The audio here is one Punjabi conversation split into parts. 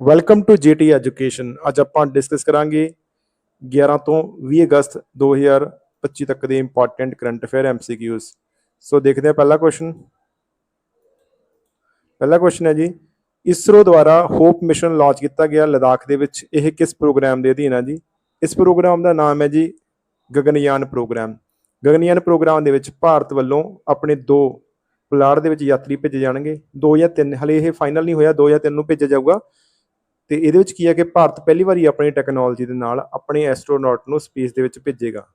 ਵੈਲਕਮ ਟੂ ਜੀਟੀ ਐਜੂਕੇਸ਼ਨ ਅੱਜ ਆਪਾਂ ਡਿਸਕਸ ਕਰਾਂਗੇ 11 ਤੋਂ 20 ਅਗਸਤ 2025 ਤੱਕ ਦੇ important current affair MCQs so ਦੇਖਦੇ ਹਾਂ ਪਹਿਲਾ ਕੁਐਸਚਨ ਪਹਿਲਾ ਕੁਐਸਚਨ ਹੈ ਜੀ ਇਸਰੋ ਦੁਆਰਾ ਹੋਪ ਮਿਸ਼ਨ ਲਾਂਚ ਕੀਤਾ ਗਿਆ ਲਦਾਖ ਦੇ ਵਿੱਚ। ਇਹ ਕਿਸ ਪ੍ਰੋਗਰਾਮ ਦੇ ਅਧੀਨ ਹੈ ਜੀ? ਇਸ ਪ੍ਰੋਗਰਾਮ ਦਾ ਨਾਮ ਹੈ ਜੀ ਗਗਨਯਾਨ ਪ੍ਰੋਗਰਾਮ ਗਗਨਯਾਨ ਪ੍ਰੋਗਰਾਮ ਦੇ ਵਿੱਚ ਭਾਰਤ ਵੱਲੋਂ ਆਪਣੇ ਦੋ ਪੁਲਾੜ ਦੇ ਵਿੱਚ ਯਾਤਰੀ ਭੇਜੇ ਜਾਣਗੇ। ਦੋ ਜਾਂ ਤਿੰਨ, ਹਲੇ ਇਹ ਫਾਈਨਲ ਨਹੀਂ ਹੋਇਆ, ਦੋ ਜਾਂ ਤਿੰਨ ਨੂੰ ਭੇਜਿਆ ਜਾਊਗਾ। ਤੇ ਇਹਦੇ ਵਿੱਚ ਕੀ ਹੈ ਕਿ ਭਾਰਤ ਪਹਿਲੀ ਵਾਰੀ ਆਪਣੀ ਟੈਕਨੋਲੋਜੀ ਦੇ ਨਾਲ ਆਪਣੇ ਐਸਟਰੋਨੌਟ ਨੂੰ ਸਪੇਸ ਦੇ ਵਿੱਚ ਭੇਜੇਗਾ।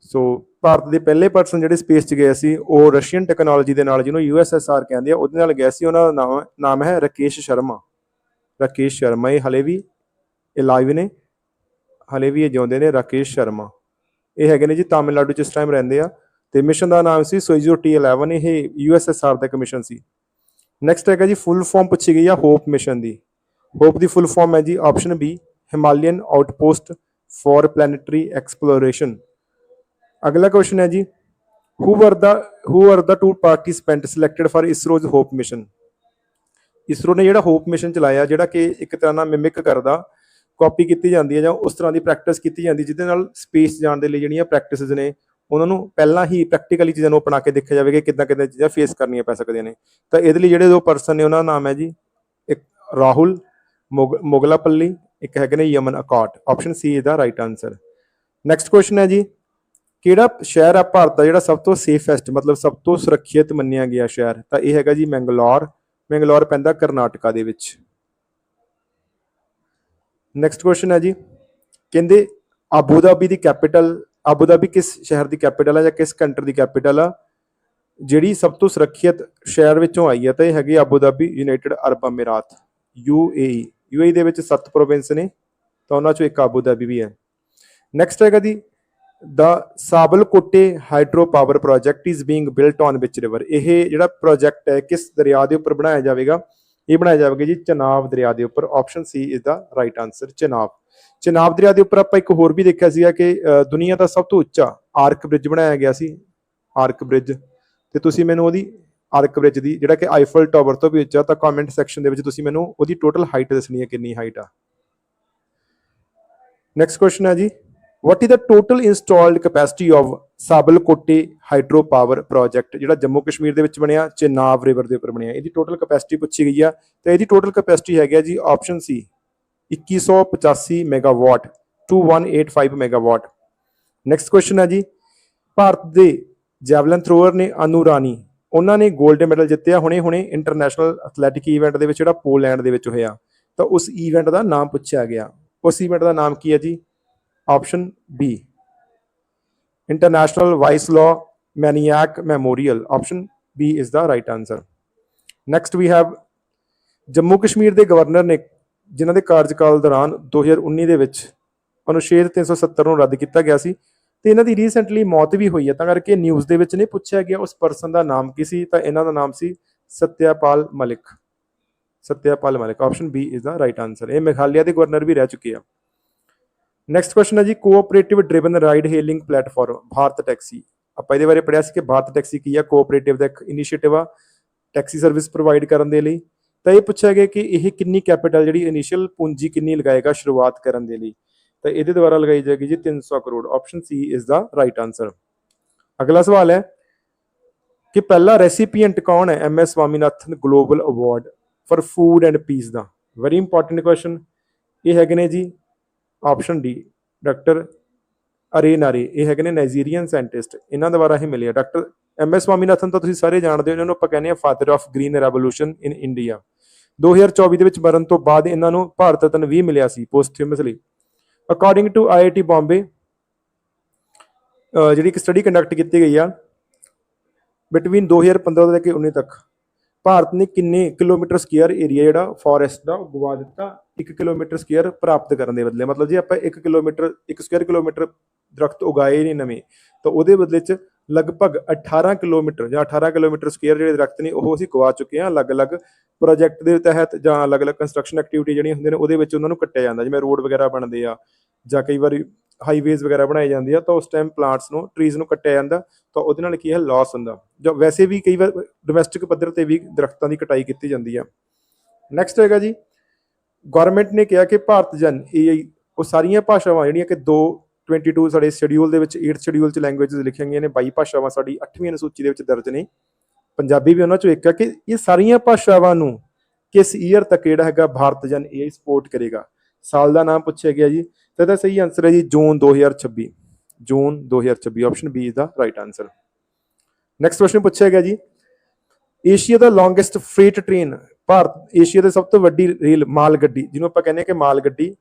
ਸੋ ਭਾਰਤ ਦੇ ਪਹਿਲੇ ਪਰਸਨ ਜਿਹੜੇ ਸਪੇਸ 'ਚ ਗਏ ਸੀ, ਉਹ ਰਸ਼ੀਅਨ ਟੈਕਨੋਲੋਜੀ ਦੇ ਨਾਲ ਜਿਹਨੂੰ ਯੂਐਸਐਸਆਰ ਕਹਿੰਦੇ ਆ, ਉਹਦੇ ਨਾਲ ਗਏ ਸੀ, ਉਹਨਾਂ ਦਾ ਨਾਮ ਨਾਮ ਹੈ ਰਕੇਸ਼ ਸ਼ਰਮਾ। ਰਕੇਸ਼ ਸ਼ਰਮਾ ਇਹ ਹਲੇ ਵੀ ਇਹ ਲਾਈਵ ਨੇ, ਹਲੇ ਵੀ ਇਹ ਜਿਉਂਦੇ ਨੇ ਰਾਕੇਸ਼ ਸ਼ਰਮਾ। ਇਹ ਹੈਗੇ ਨੇ ਜੀ ਤਾਮਿਲਨਾਡੂ ਚ ਇਸ ਟਾਈਮ ਰਹਿੰਦੇ ਆ, ਤੇ ਮਿਸ਼ਨ ਦਾ ਨਾਮ ਸੀ ਸੋਇਜ਼ੋ T11 ਇਹ ਯੂਐਸਐਸਆਰ ਦਾ ਇੱਕ ਮਿਸ਼ਨ ਸੀ। ਨੈਕਸਟ ਹੈਗਾ ਜੀ ਫੁੱਲ ਫਾਰਮ ਪੁੱਛੀ ਗਈ ਆ ਹੋਪ ਮਿਸ਼ਨ ਦੀ। ਹੋਪ ਦੀ ਫੁੱਲ ਫਾਰਮ ਹੈ ਜੀ option B Himalayan outpost for planetary exploration ਅਗਲਾ ਕੁਐਸਚਨ ਹੈ ਜੀ who were the who are the two participant selected for ISRO's hope mission ISRO ਨੇ ਜਿਹੜਾ ਹੋਪ ਮਿਸ਼ਨ ਚਲਾਇਆ, ਜਿਹੜਾ ਕਿ ਇੱਕ ਤਰ੍ਹਾਂ ਨਾਲ ਮਿਮਿਕ ਕਰਦਾ ਕਾਪੀ ਕੀਤੀ ਜਾਂਦੀ ਹੈ ਜਾਂ ਉਸ ਤਰ੍ਹਾਂ ਦੀ ਪ੍ਰੈਕਟਿਸ ਕੀਤੀ ਜਾਂਦੀ, ਜਿਹਦੇ ਨਾਲ ਸਪੇਸ ਜਾਣ ਦੇ ਲਈ ਜਿਹੜੀਆਂ ਪ੍ਰੈਕਟਿਸਿਸ ਨੇ, ਉਹਨਾਂ ਨੂੰ ਪਹਿਲਾਂ ਹੀ ਪ੍ਰੈਕਟੀਕਲੀ ਚੀਜ਼ਾਂ ਨੂੰ ਅਪਣਾ ਕੇ ਦੇਖਿਆ ਜਾਵੇ ਕਿ ਕਿੱਦਾਂ ਕਿੱਦਾਂ ਚੀਜ਼ਾਂ ਫੇਸ ਕਰਨੀਆਂ ਪੈ ਸਕਦੀਆਂ ਨੇ। ਤਾਂ ਇਹਦੇ ਲਈ ਜਿਹੜੇ ਦੋ ਪਰਸਨ ਨੇ, ਉਹਨਾਂ ਦਾ ਨਾਮ ਹੈ ਜੀ, ਇੱਕ ਰਾਹੁਲ ਮੁਗਲਾਪੱਲੀ ਇੱਕ ਹੈਗੇ ਨੇ ਯਮਨ ਅਕਾਟ ਆਪਸ਼ਨ ਸੀ ਇਹਦਾ ਰਾਈਟ ਆਨਸਰ ਨੈਕਸਟ ਕੁਐਸਚਨ ਹੈ ਜੀ, ਕਿਹੜਾ ਸ਼ਹਿਰ ਆ ਭਾਰਤ ਦਾ ਜਿਹੜਾ ਸਭ ਤੋਂ ਸੇਫੈਸਟ ਮਤਲਬ ਸਭ ਤੋਂ ਸੁਰੱਖਿਅਤ ਮੰਨਿਆ ਗਿਆ ਸ਼ਹਿਰ? ਤਾਂ ਇਹ ਹੈਗਾ ਜੀ ਮੈਂਗਲੋਰ ਮੈਂਗਲੋਰ ਪੈਂਦਾ ਕਰਨਾਟਕਾ ਦੇ ਵਿੱਚ। ਨੈਕਸਟ ਕੁਐਸਚਨ ਹੈ ਜੀ, ਕਹਿੰਦੇ ਆਬੂ ਧਾਬੀ ਦੀ ਕੈਪੀਟਲ ਆਬੂ ਧਾਬੀ ਕਿਸ ਸ਼ਹਿਰ ਦੀ ਕੈਪੀਟਲ ਹੈ ਜਾਂ ਕਿਸ ਕੰਟਰੀ ਦੀ ਕੈਪੀਟਲ ਆ? ਜਿਹੜੀ ਸਭ ਤੋਂ ਸੁਰੱਖਿਅਤ ਸ਼ਹਿਰ ਵਿੱਚੋਂ ਆਈ ਹੈ ਤਾਂ ਇਹ ਹੈਗੀ Abu Dhabi United Arab Emirates UAE UAE ਦੇ ਵਿੱਚ ਸੱਤ ਪ੍ਰੋਵਿੰਸ ਨੇ, ਤਾਂ ਉਹਨਾਂ ਚੋਂ ਇੱਕ ਆਬੂ ਦਾਬੀ ਵੀ ਹੈ। ਨੈਕਸਟ ਹੈਗਾ ਜੀ, ਦਾ Sawalkote hydro power project is being built on which river ਇਹ ਜਿਹੜਾ ਪ੍ਰੋਜੈਕਟ ਹੈ, ਕਿਸ ਦਰਿਆ ਦੇ ਉੱਪਰ ਬਣਾਇਆ ਜਾਵੇਗਾ? ਇਹ ਬਣਾਇਆ ਜਾਵੇਗਾ ਜੀ ਚਨਾਬ ਦਰਿਆ ਦੇ ਉੱਪਰ। ਆਪਸ਼ਨ ਸੀ ਇਸ ਦਾ ਰਾਈਟ ਆਨਸਰ ਚਨਾਬ। ਚਨਾਬ ਦਰਿਆ ਦੇ ਉੱਪਰ ਆਪਾਂ ਇੱਕ ਹੋਰ ਵੀ ਦੇਖਿਆ ਸੀਗਾ ਕਿ ਦੁਨੀਆ ਦਾ ਸਭ ਤੋਂ ਉੱਚਾ ਆਰਕ ਬ੍ਰਿਜ ਬਣਾਇਆ ਗਿਆ ਸੀ। ਆਰਕ ਬ੍ਰਿਜ ਤੇ ਤੁਸੀਂ ਮੈਨੂੰ ਉਹਦੀ ਆਰਕ ਬ੍ਰਿਜ ਦੀ, ਜਿਹੜਾ ਕਿ ਆਈਫਲ ਟਾਵਰ ਤੋਂ ਵੀ ਉੱਚਾ, ਤਾਂ ਕਮੈਂਟ ਸੈਕਸ਼ਨ ਦੇ ਵਿੱਚ ਤੁਸੀਂ ਮੈਨੂੰ ਉਹਦੀ ਟੋਟਲ ਹਾਈਟ ਦੱਸਣੀ ਹੈ, ਕਿੰਨੀ ਹਾਈਟ ਆ। ਨੈਕਸਟ ਕੁਐਸਚਨ ਹੈ ਜੀ what is the total installed capacity of Sawalkote hydro power project ਜਿਹੜਾ ਜੰਮੂ ਕਸ਼ਮੀਰ ਦੇ ਵਿੱਚ ਬਣਿਆ ਚੇਨਾਬ ਰਿਵਰ ਦੇ ਉੱਪਰ ਬਣਿਆ। ਇਹਦੀ ਟੋਟਲ ਕਪੈਸਿਟੀ ਪੁੱਛੀ ਗਈ ਆ, ਤੇ ਇਹਦੀ ਟੋਟਲ ਕਪੈਸਿਟੀ ਹੈਗੀ ਆ ਜੀ option C 2185 megawatt 2185 megawatt next question ਹੈ ਜੀ, ਭਾਰਤ ਦੇ ਜੈਵਲਨ ਥਰੋਅਰ ਨੇ ਅਨੂ ਰਾਣੀ ਉਹਨਾਂ ਨੇ 골ਡ ਮੈਡਲ ਜਿੱਤਿਆ ਹੁਣੇ ਹੁਣੇ ਇੰਟਰਨੈਸ਼ਨਲ ਐਥਲੈਟਿਕ ਇਵੈਂਟ ਦੇ ਵਿੱਚ, ਜਿਹੜਾ ਪੋਲੈਂਡ ਦੇ ਵਿੱਚ ਹੋਇਆ। ਤਾਂ ਉਸ ਇਵੈਂਟ ਦਾ ਨਾਮ ਪੁੱਛਿਆ ਗਿਆ। ਉਸ ਇਵੈਂਟ ਦਾ ਨਾਮ ਕੀ ਹੈ ਜੀ? Option B international vice la maniac memorial option B is the right answer next we have Jammu Kashmir ਦੇ ਗਵਰਨਰ ਨੇ, ਜਿਨ੍ਹਾਂ ਦੇ ਕਾਰਜਕਾਲ ਦੌਰਾਨ 2019 ਦੇ ਵਿੱਚ ਅਨੁਛੇਦ 370 ਨੂੰ ਰੱਦ ਕੀਤਾ ਗਿਆ ਸੀ। ਤੇ ਇਹਨਾਂ ਦੀ ਰੀਸੈਂਟਲੀ ਮੌਤ ਵੀ ਹੋਈ ਹੈ। ਤਾਂ ਕਰਕੇ ਨਿਊਜ਼ ਦੇ ਵਿੱਚ ਨਹੀਂ ਪੁੱਛਿਆ ਗਿਆ। ਉਸ ਪਰਸਨ ਦਾ ਨਾਮ ਕੀ ਸੀ? ਤਾਂ ਇਹਨਾਂ ਦਾ ਨਾਮ ਸੀ Satyapal Malik. Satyapal Malik. Option B is the right answer ਇਹ ਮੇਘਾਲਿਆ ਦੇ ਗਵਰਨਰ ਵੀ ਰਹਿ ਚੁੱਕੇ ਆ। ਨੈਕਸਟ ਕੁਐਸਚਨ ਹੈ ਜੀ cooperative driven ride hailing platform Bharat taxi ਆਪਾਂ ਇਹਦੇ ਬਾਰੇ ਪੜਿਆ ਸੀ ਕਿ ਭਾਰਤ ਟੈਕਸੀ ਕੀ ਆ? ਕੋਆਪਰੇਟਿਵ ਦਾ ਇੱਕ ਇਨੀਸ਼ੀਏਟਿਵ ਆ ਟੈਕਸੀ ਸਰਵਿਸ ਪ੍ਰੋਵਾਈਡ ਕਰਨ ਦੇ ਲਈ। ਤਾਂ ਇਹ ਪੁੱਛਿਆ ਗਿਆ ਕਿ ਇਹ ਕਿੰਨੀ ਕੈਪੀਟਲ ਜਿਹੜੀ ਇਨੀਸ਼ੀਅਲ ਪੂੰਜੀ ਕਿੰਨੀ ਲਗਾਏਗਾ ਸ਼ੁਰੂਆਤ ਕਰਨ ਦੇ ਲਈ। ਤਾਂ ਇਹਦੇ ਦੁਆਰਾ ਲਗਾਈ ਜਾਏਗੀ ਜੀ 300 crore. Option C is the right answer ਅਗਲਾ ਸਵਾਲ ਹੈ ਕਿ ਪਹਿਲਾ ਰੈਸੀਪੀਐਂਟ ਕੌਣ ਹੈ M S Swaminathan global award for food and peace the? Very important question ਇਹ ਹੈਗੇ ਨੇ ਜੀ ਆਪਸ਼ਨ ਡੀ ਡਾਕਟਰ ਅਰੇ ਨਾਰੇ, ਇਹ ਹੈਗੇ ਨੇ ਨਾਈਜੀਰੀਅਨ ਸਾਇੰਟਿਸਟ ਇਹਨਾਂ ਦੁਆਰਾ ਹੀ ਮਿਲਿਆ। ਡਾਕਟਰ ਐਮ ਐਸ ਸਵਾਮੀਨਾਥਨ ਤਾਂ ਤੁਸੀਂ ਸਾਰੇ ਜਾਣਦੇ ਹੋ ਇਹਨਾਂ ਨੂੰ ਆਪਾਂ ਕਹਿੰਦੇ ਆ father of green revolution in India 2024 ਦੇ ਵਿੱਚ ਮਰਨ ਤੋਂ ਬਾਅਦ ਇਹਨਾਂ ਨੂੰ ਭਾਰਤ ਰਤਨ ਵੀ ਮਿਲਿਆ ਸੀ posthumously according to IIT Bombay ਜਿਹੜੀ ਇੱਕ ਸਟੱਡੀ ਕੰਡਕਟ ਕੀਤੀ ਗਈ ਆ ਬਿਟਵੀਨ 2015 ਤੋਂ ਲੈ ਕੇ 19 ਤੱਕ, ਭਾਰਤ ਨੇ ਕਿੰਨੇ ਕਿਲੋਮੀਟਰ ਸਕੁਅਰ ਏਰੀਆ ਜਿਹੜਾ ਫੋਰੈਸਟ ਦਾ ਗਵਾ ਦਿੱਤਾ 1 ਕਿਲੋਮੀਟਰ ਸਕੁਅਰ ਪ੍ਰਾਪਤ ਕਰਨ ਦੇ ਬਦਲੇ। ਮਤਲਬ ਜੇ ਆਪਾਂ 1 ਕਿਲੋਮੀਟਰ 1 ਸਕੁਅਰ ਕਿਲੋਮੀਟਰ ਦਰਖਤ ਉਗਾਏ ਨੇ ਨਵੇਂ, ਤਾਂ ਉਹਦੇ ਬਦਲੇ 'ਚ ਲਗਭਗ 18 ਕਿਲੋਮੀਟਰ ਜਾਂ 18 ਕਿਲੋਮੀਟਰ ਸਕੁਅਰ ਜਿਹੜੇ ਦਰਖਤ ਨੇ, ਉਹ ਅਸੀਂ ਗਵਾ ਚੁੱਕੇ ਹਾਂ ਅਲੱਗ-ਅਲੱਗ ਪ੍ਰੋਜੈਕਟ ਦੇ ਤਹਿਤ ਜਾਂ ਅਲੱਗ-ਅਲੱਗ ਕੰਸਟਰਕਸ਼ਨ ਐਕਟੀਵਿਟੀ ਜਿਹੜੀਆਂ ਹੁੰਦੀਆਂ ਨੇ, ਉਹਦੇ ਵਿੱਚ ਉਹਨਾਂ ਨੂੰ ਕੱਟਿਆ ਜਾਂਦਾ। ਜਿਵੇਂ ਰੋਡ ਵਗੈਰਾ ਬਣਦੇ ਆ ਜਾਂ ਕਈ ਵਾਰੀ ਹਾਈਵੇਜ਼ ਵਗੈਰਾ ਬਣਾਏ ਜਾਂਦੇ ਆ, ਤਾਂ ਉਸ ਟਾਈਮ ਪਲਾਂਟਸ ਨੂੰ ਟਰੀਜ਼ ਨੂੰ ਕੱਟਿਆ ਜਾਂਦਾ, ਤਾਂ ਉਹਦੇ ਨਾਲ ਕੀ ਹੈ ਲਾਸ ਹੁੰਦਾ। ਜਾਂ ਵੈਸੇ ਵੀ ਕਈ ਵਾਰ ਡੋਮੈਸਟਿਕ ਪੱਧਰ ਤੇ ਵੀ ਦਰਖਤਾਂ ਦੀ ਕਟਾਈ ਕੀਤੀ ਜਾਂਦੀ ਆ। ਨੈਕਸਟ ਹੈਗਾ ਜੀ ਗਵਰਨਮੈਂਟ ਨੇ ਕਿਹਾ ਕਿ ਭਾਰਤ ਜਨ ਏਆਈ ਉਹ ਸਾਰੀਆਂ ਭਾਸ਼ਾਵਾਂ ਜਿਹੜੀਆਂ ਕਿ ਦੋ 22 ਸਾਡੇ ਸ਼ਡਿਊਲ ਦੇ ਵਿੱਚ 8th ਸ਼ਡਿਊਲ ਚ ਲੈਂਗੁਏਜਸ ਲਿਖੀਆਂ ਗਈਆਂ ਨੇ 22 ਭਾਸ਼ਾਵਾਂ ਸਾਡੀ 8ਵੀਂ ਅਨੁਸੂਚੀ ਦੇ ਵਿੱਚ ਦਰਜ ਨੇ। ਪੰਜਾਬੀ ਵੀ ਉਹਨਾਂ ਚੋਂ ਇੱਕ ਹੈ ਕਿ ਇਹ ਸਾਰੀਆਂ ਭਾਸ਼ਾਵਾਂ ਨੂੰ ਕਿਸ ਈਅਰ ਤੱਕ ਜਿਹੜਾ ਹੈਗਾ ਭਾਰਤ ਜਨ ਏਆਈ ਸਪੋਰਟ ਕਰੇਗਾ? ਸਾਲ ਦਾ ਨਾਮ ਪੁੱਛਿਆ ਗਿਆ ਜੀ। ਤੇ ਇਹਦਾ ਸਹੀ ਆਨਸਰ ਹੈ ਜੀ, June 2026 June 2026 option B is the right answer next question ਪੁੱਛਿਆ ਗਿਆ ਜੀ। ਏਸ਼ੀਆ ਦਾ longest freight train Bharat Asia ਦੇ ਸਭ ਤੋਂ ਵੱਡੀ ਰੇਲ ਮਾਲ ਗੱਡੀ ਜਿਹਨੂੰ ਆਪਾਂ ਕਹਿੰਦੇ ਹਾਂ ਕਿ ਮਾਲ ਗੱਡੀ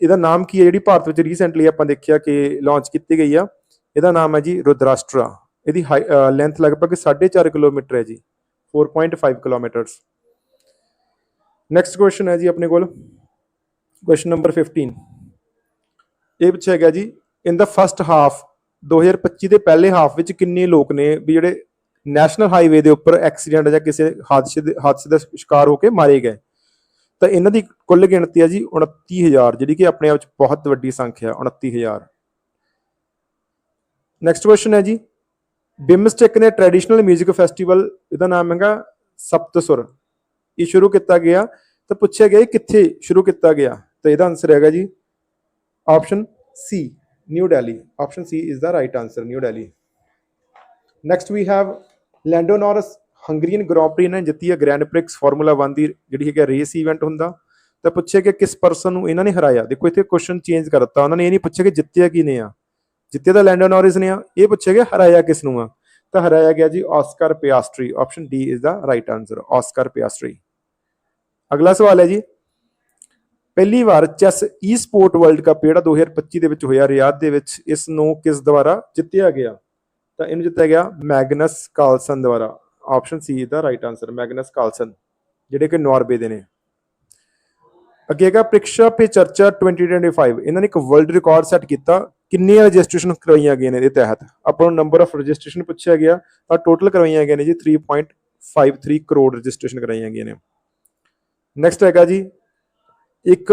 ਇਹਦਾ ਨਾਮ ਕੀ ਹੈ? ਜਿਹੜੀ ਭਾਰਤ ਵਿੱਚ ਰੀਸੈਂਟਲੀ ਆਪਾਂ ਦੇਖਿਆ ਕਿ ਲਾਂਚ ਕੀਤੀ ਗਈ ਆ। ਇਹਦਾ ਨਾਮ ਹੈ ਜੀ ਰੁਦਰਾਸ਼ਟਰਾ। ਇਹਦੀ ਲੈਂਥ ਲਗਭਗ 4.5 ਕਿਲੋਮੀਟਰ ਹੈ ਜੀ। 4.5 ਕਿਲੋਮੀਟਰਸ। ਨੈਕਸਟ ਕੁਐਸਚਨ ਹੈ ਜੀ ਆਪਣੇ ਕੋਲ। ਕੁਐਸਚਨ ਨੰਬਰ 15 ਇਹ ਪੁੱਛਿਆ ਗਿਆ ਜੀ ਇਨ ਦਾ ਫਸਟ ਹਾਫ 2025 ਦੇ ਪਹਿਲੇ ਹਾਫ ਵਿੱਚ ਕਿੰਨੇ ਲੋਕ ਨੇ ਵੀ ਜਿਹੜੇ ਨੈਸ਼ਨਲ ਹਾਈਵੇ ਦੇ ਉੱਪਰ ਐਕਸੀਡੈਂਟ ਜਾਂ ਕਿਸੇ ਹਾਦਸੇ ਦੇ ਹਾਦਸੇ ਦਾ ਸ਼ਿਕਾਰ ਹੋ ਕੇ ਮਾਰੇ ਗਏ? ਤਾਂ ਇਹਨਾਂ ਦੀ ਕੁੱਲ ਗਿਣਤੀ ਹੈ ਜੀ 29000 ਜਿਹੜੀ ਕਿ ਆਪਣੇ ਆਪ ਵਿੱਚ ਬਹੁਤ ਵੱਡੀ ਸੰਖਿਆ 29000 ਨੈਕਸਟ ਕੁਐਸਚਨ ਹੈ ਜੀ। ਬਿਮਸਟਿਕ ਨੇ ਟ੍ਰੈਡੀਸ਼ਨਲ 뮤직 ਫੈਸਟੀਵਲ ਇਹਦਾ ਨਾਮ ਹੈਗਾ ਸਪਤਸੁਰ। ਇਹ ਸ਼ੁਰੂ ਕੀਤਾ ਗਿਆ, ਤਾਂ ਪੁੱਛਿਆ ਗਿਆ ਇਹ ਕਿੱਥੇ ਸ਼ੁਰੂ ਕੀਤਾ ਗਿਆ? ਤਾਂ ਇਹਦਾ ਆਨਸਰ ਹੈਗਾ ਜੀ option C new Delhi option C is the right answer new Delhi next we have Lando Norris Hungarian grand prix ਨੇ ਜਿੱਤੀ ਹੈ ਗ੍ਰੈਂਡ ਪ੍ਰਿਕਸ ਫਾਰਮੂਲਾ 1 ਦੀ ਜਿਹੜੀ ਹੈਗਾ ਰੇਸ ਇਵੈਂਟ ਹੁੰਦਾ। ਤਾਂ ਪੁੱਛਿਆ ਕਿ ਕਿਸ ਪਰਸਨ ਨੂੰ ਇਹਨਾਂ ਨੇ ਹਰਾਇਆ? ਦੇਖੋ ਇੱਥੇ ਕੁਐਸਚਨ ਚੇਂਜ ਕਰਤਾ। ਉਹਨਾਂ ਨੇ ਇਹ ਨਹੀਂ ਪੁੱਛਿਆ ਕਿ ਜਿੱਤਿਆ ਕੀ ਨੇ ਆ? ਜਿੱਤਿਆ ਤਾਂ ਲੈਂਡੋ ਨੋਰਿਸ ਨੇ ਆ। ਇਹ ਪੁੱਛਿਆ ਗਿਆ ਹਰਾਇਆ ਕਿਸ ਨੂੰ ਆ? ਤਾਂ ਹਰਾਇਆ ਗਿਆ ਜੀ Oscar Piastri option D is the right answer Oscar Piastri ਅਗਲਾ ਸਵਾਲ ਹੈ ਜੀ। ਪਹਿਲੀ ਵਾਰ chess esport world cup ਜਿਹੜਾ 2025 ਦੇ ਵਿੱਚ ਹੋਇਆ, ਰਿਆਦ ਦੇ ਵਿੱਚ, ਇਸ ਨੂੰ ਕਿਸ ਦੁਆਰਾ ਜਿੱਤਿਆ ਗਿਆ? ਤਾਂ ਇਹਨੂੰ ਜਿੱਤਿਆ ਗਿਆ ਮੈਗਨਸ ਕਾਲਸਨ ਦੁਆਰਾ। Option C the right answer Magnus Carlsen ਜਿਹੜੇ ਕਿ ਨਾਰਵੇ ਦੇ ਨੇ। ਅੱਗੇ ਹੈਗਾ ਪ੍ਰੀਖਿਆ ਪੇ ਚਰਚਾ 2025 ਇਹਨਾਂ ਨੇ ਇੱਕ ਵਰਲਡ ਰਿਕਾਰਡ ਸੈੱਟ ਕੀਤਾ। ਕਿੰਨੀਆਂ ਰਜਿਸਟ੍ਰੇਸ਼ਨ ਕਰਵਾਈਆਂ ਗਈਆਂ ਨੇ ਇਹਦੇ ਤਹਿਤ? ਆਪਾਂ ਨੂੰ ਨੰਬਰ ਆਫ ਰਜਿਸਟ੍ਰੇਸ਼ਨ ਪੁੱਛਿਆ ਗਿਆ, ਤਾਂ ਟੋਟਲ ਕਰਵਾਈਆਂ ਗਈਆਂ ਨੇ ਜੀ 3.53 ਕਰੋੜ ਰਜਿਸਟ੍ਰੇਸ਼ਨ ਕਰਾਈਆਂ ਗਈਆਂ ਨੇ। ਨੈਕਸਟ ਹੈਗਾ ਜੀ, ਇੱਕ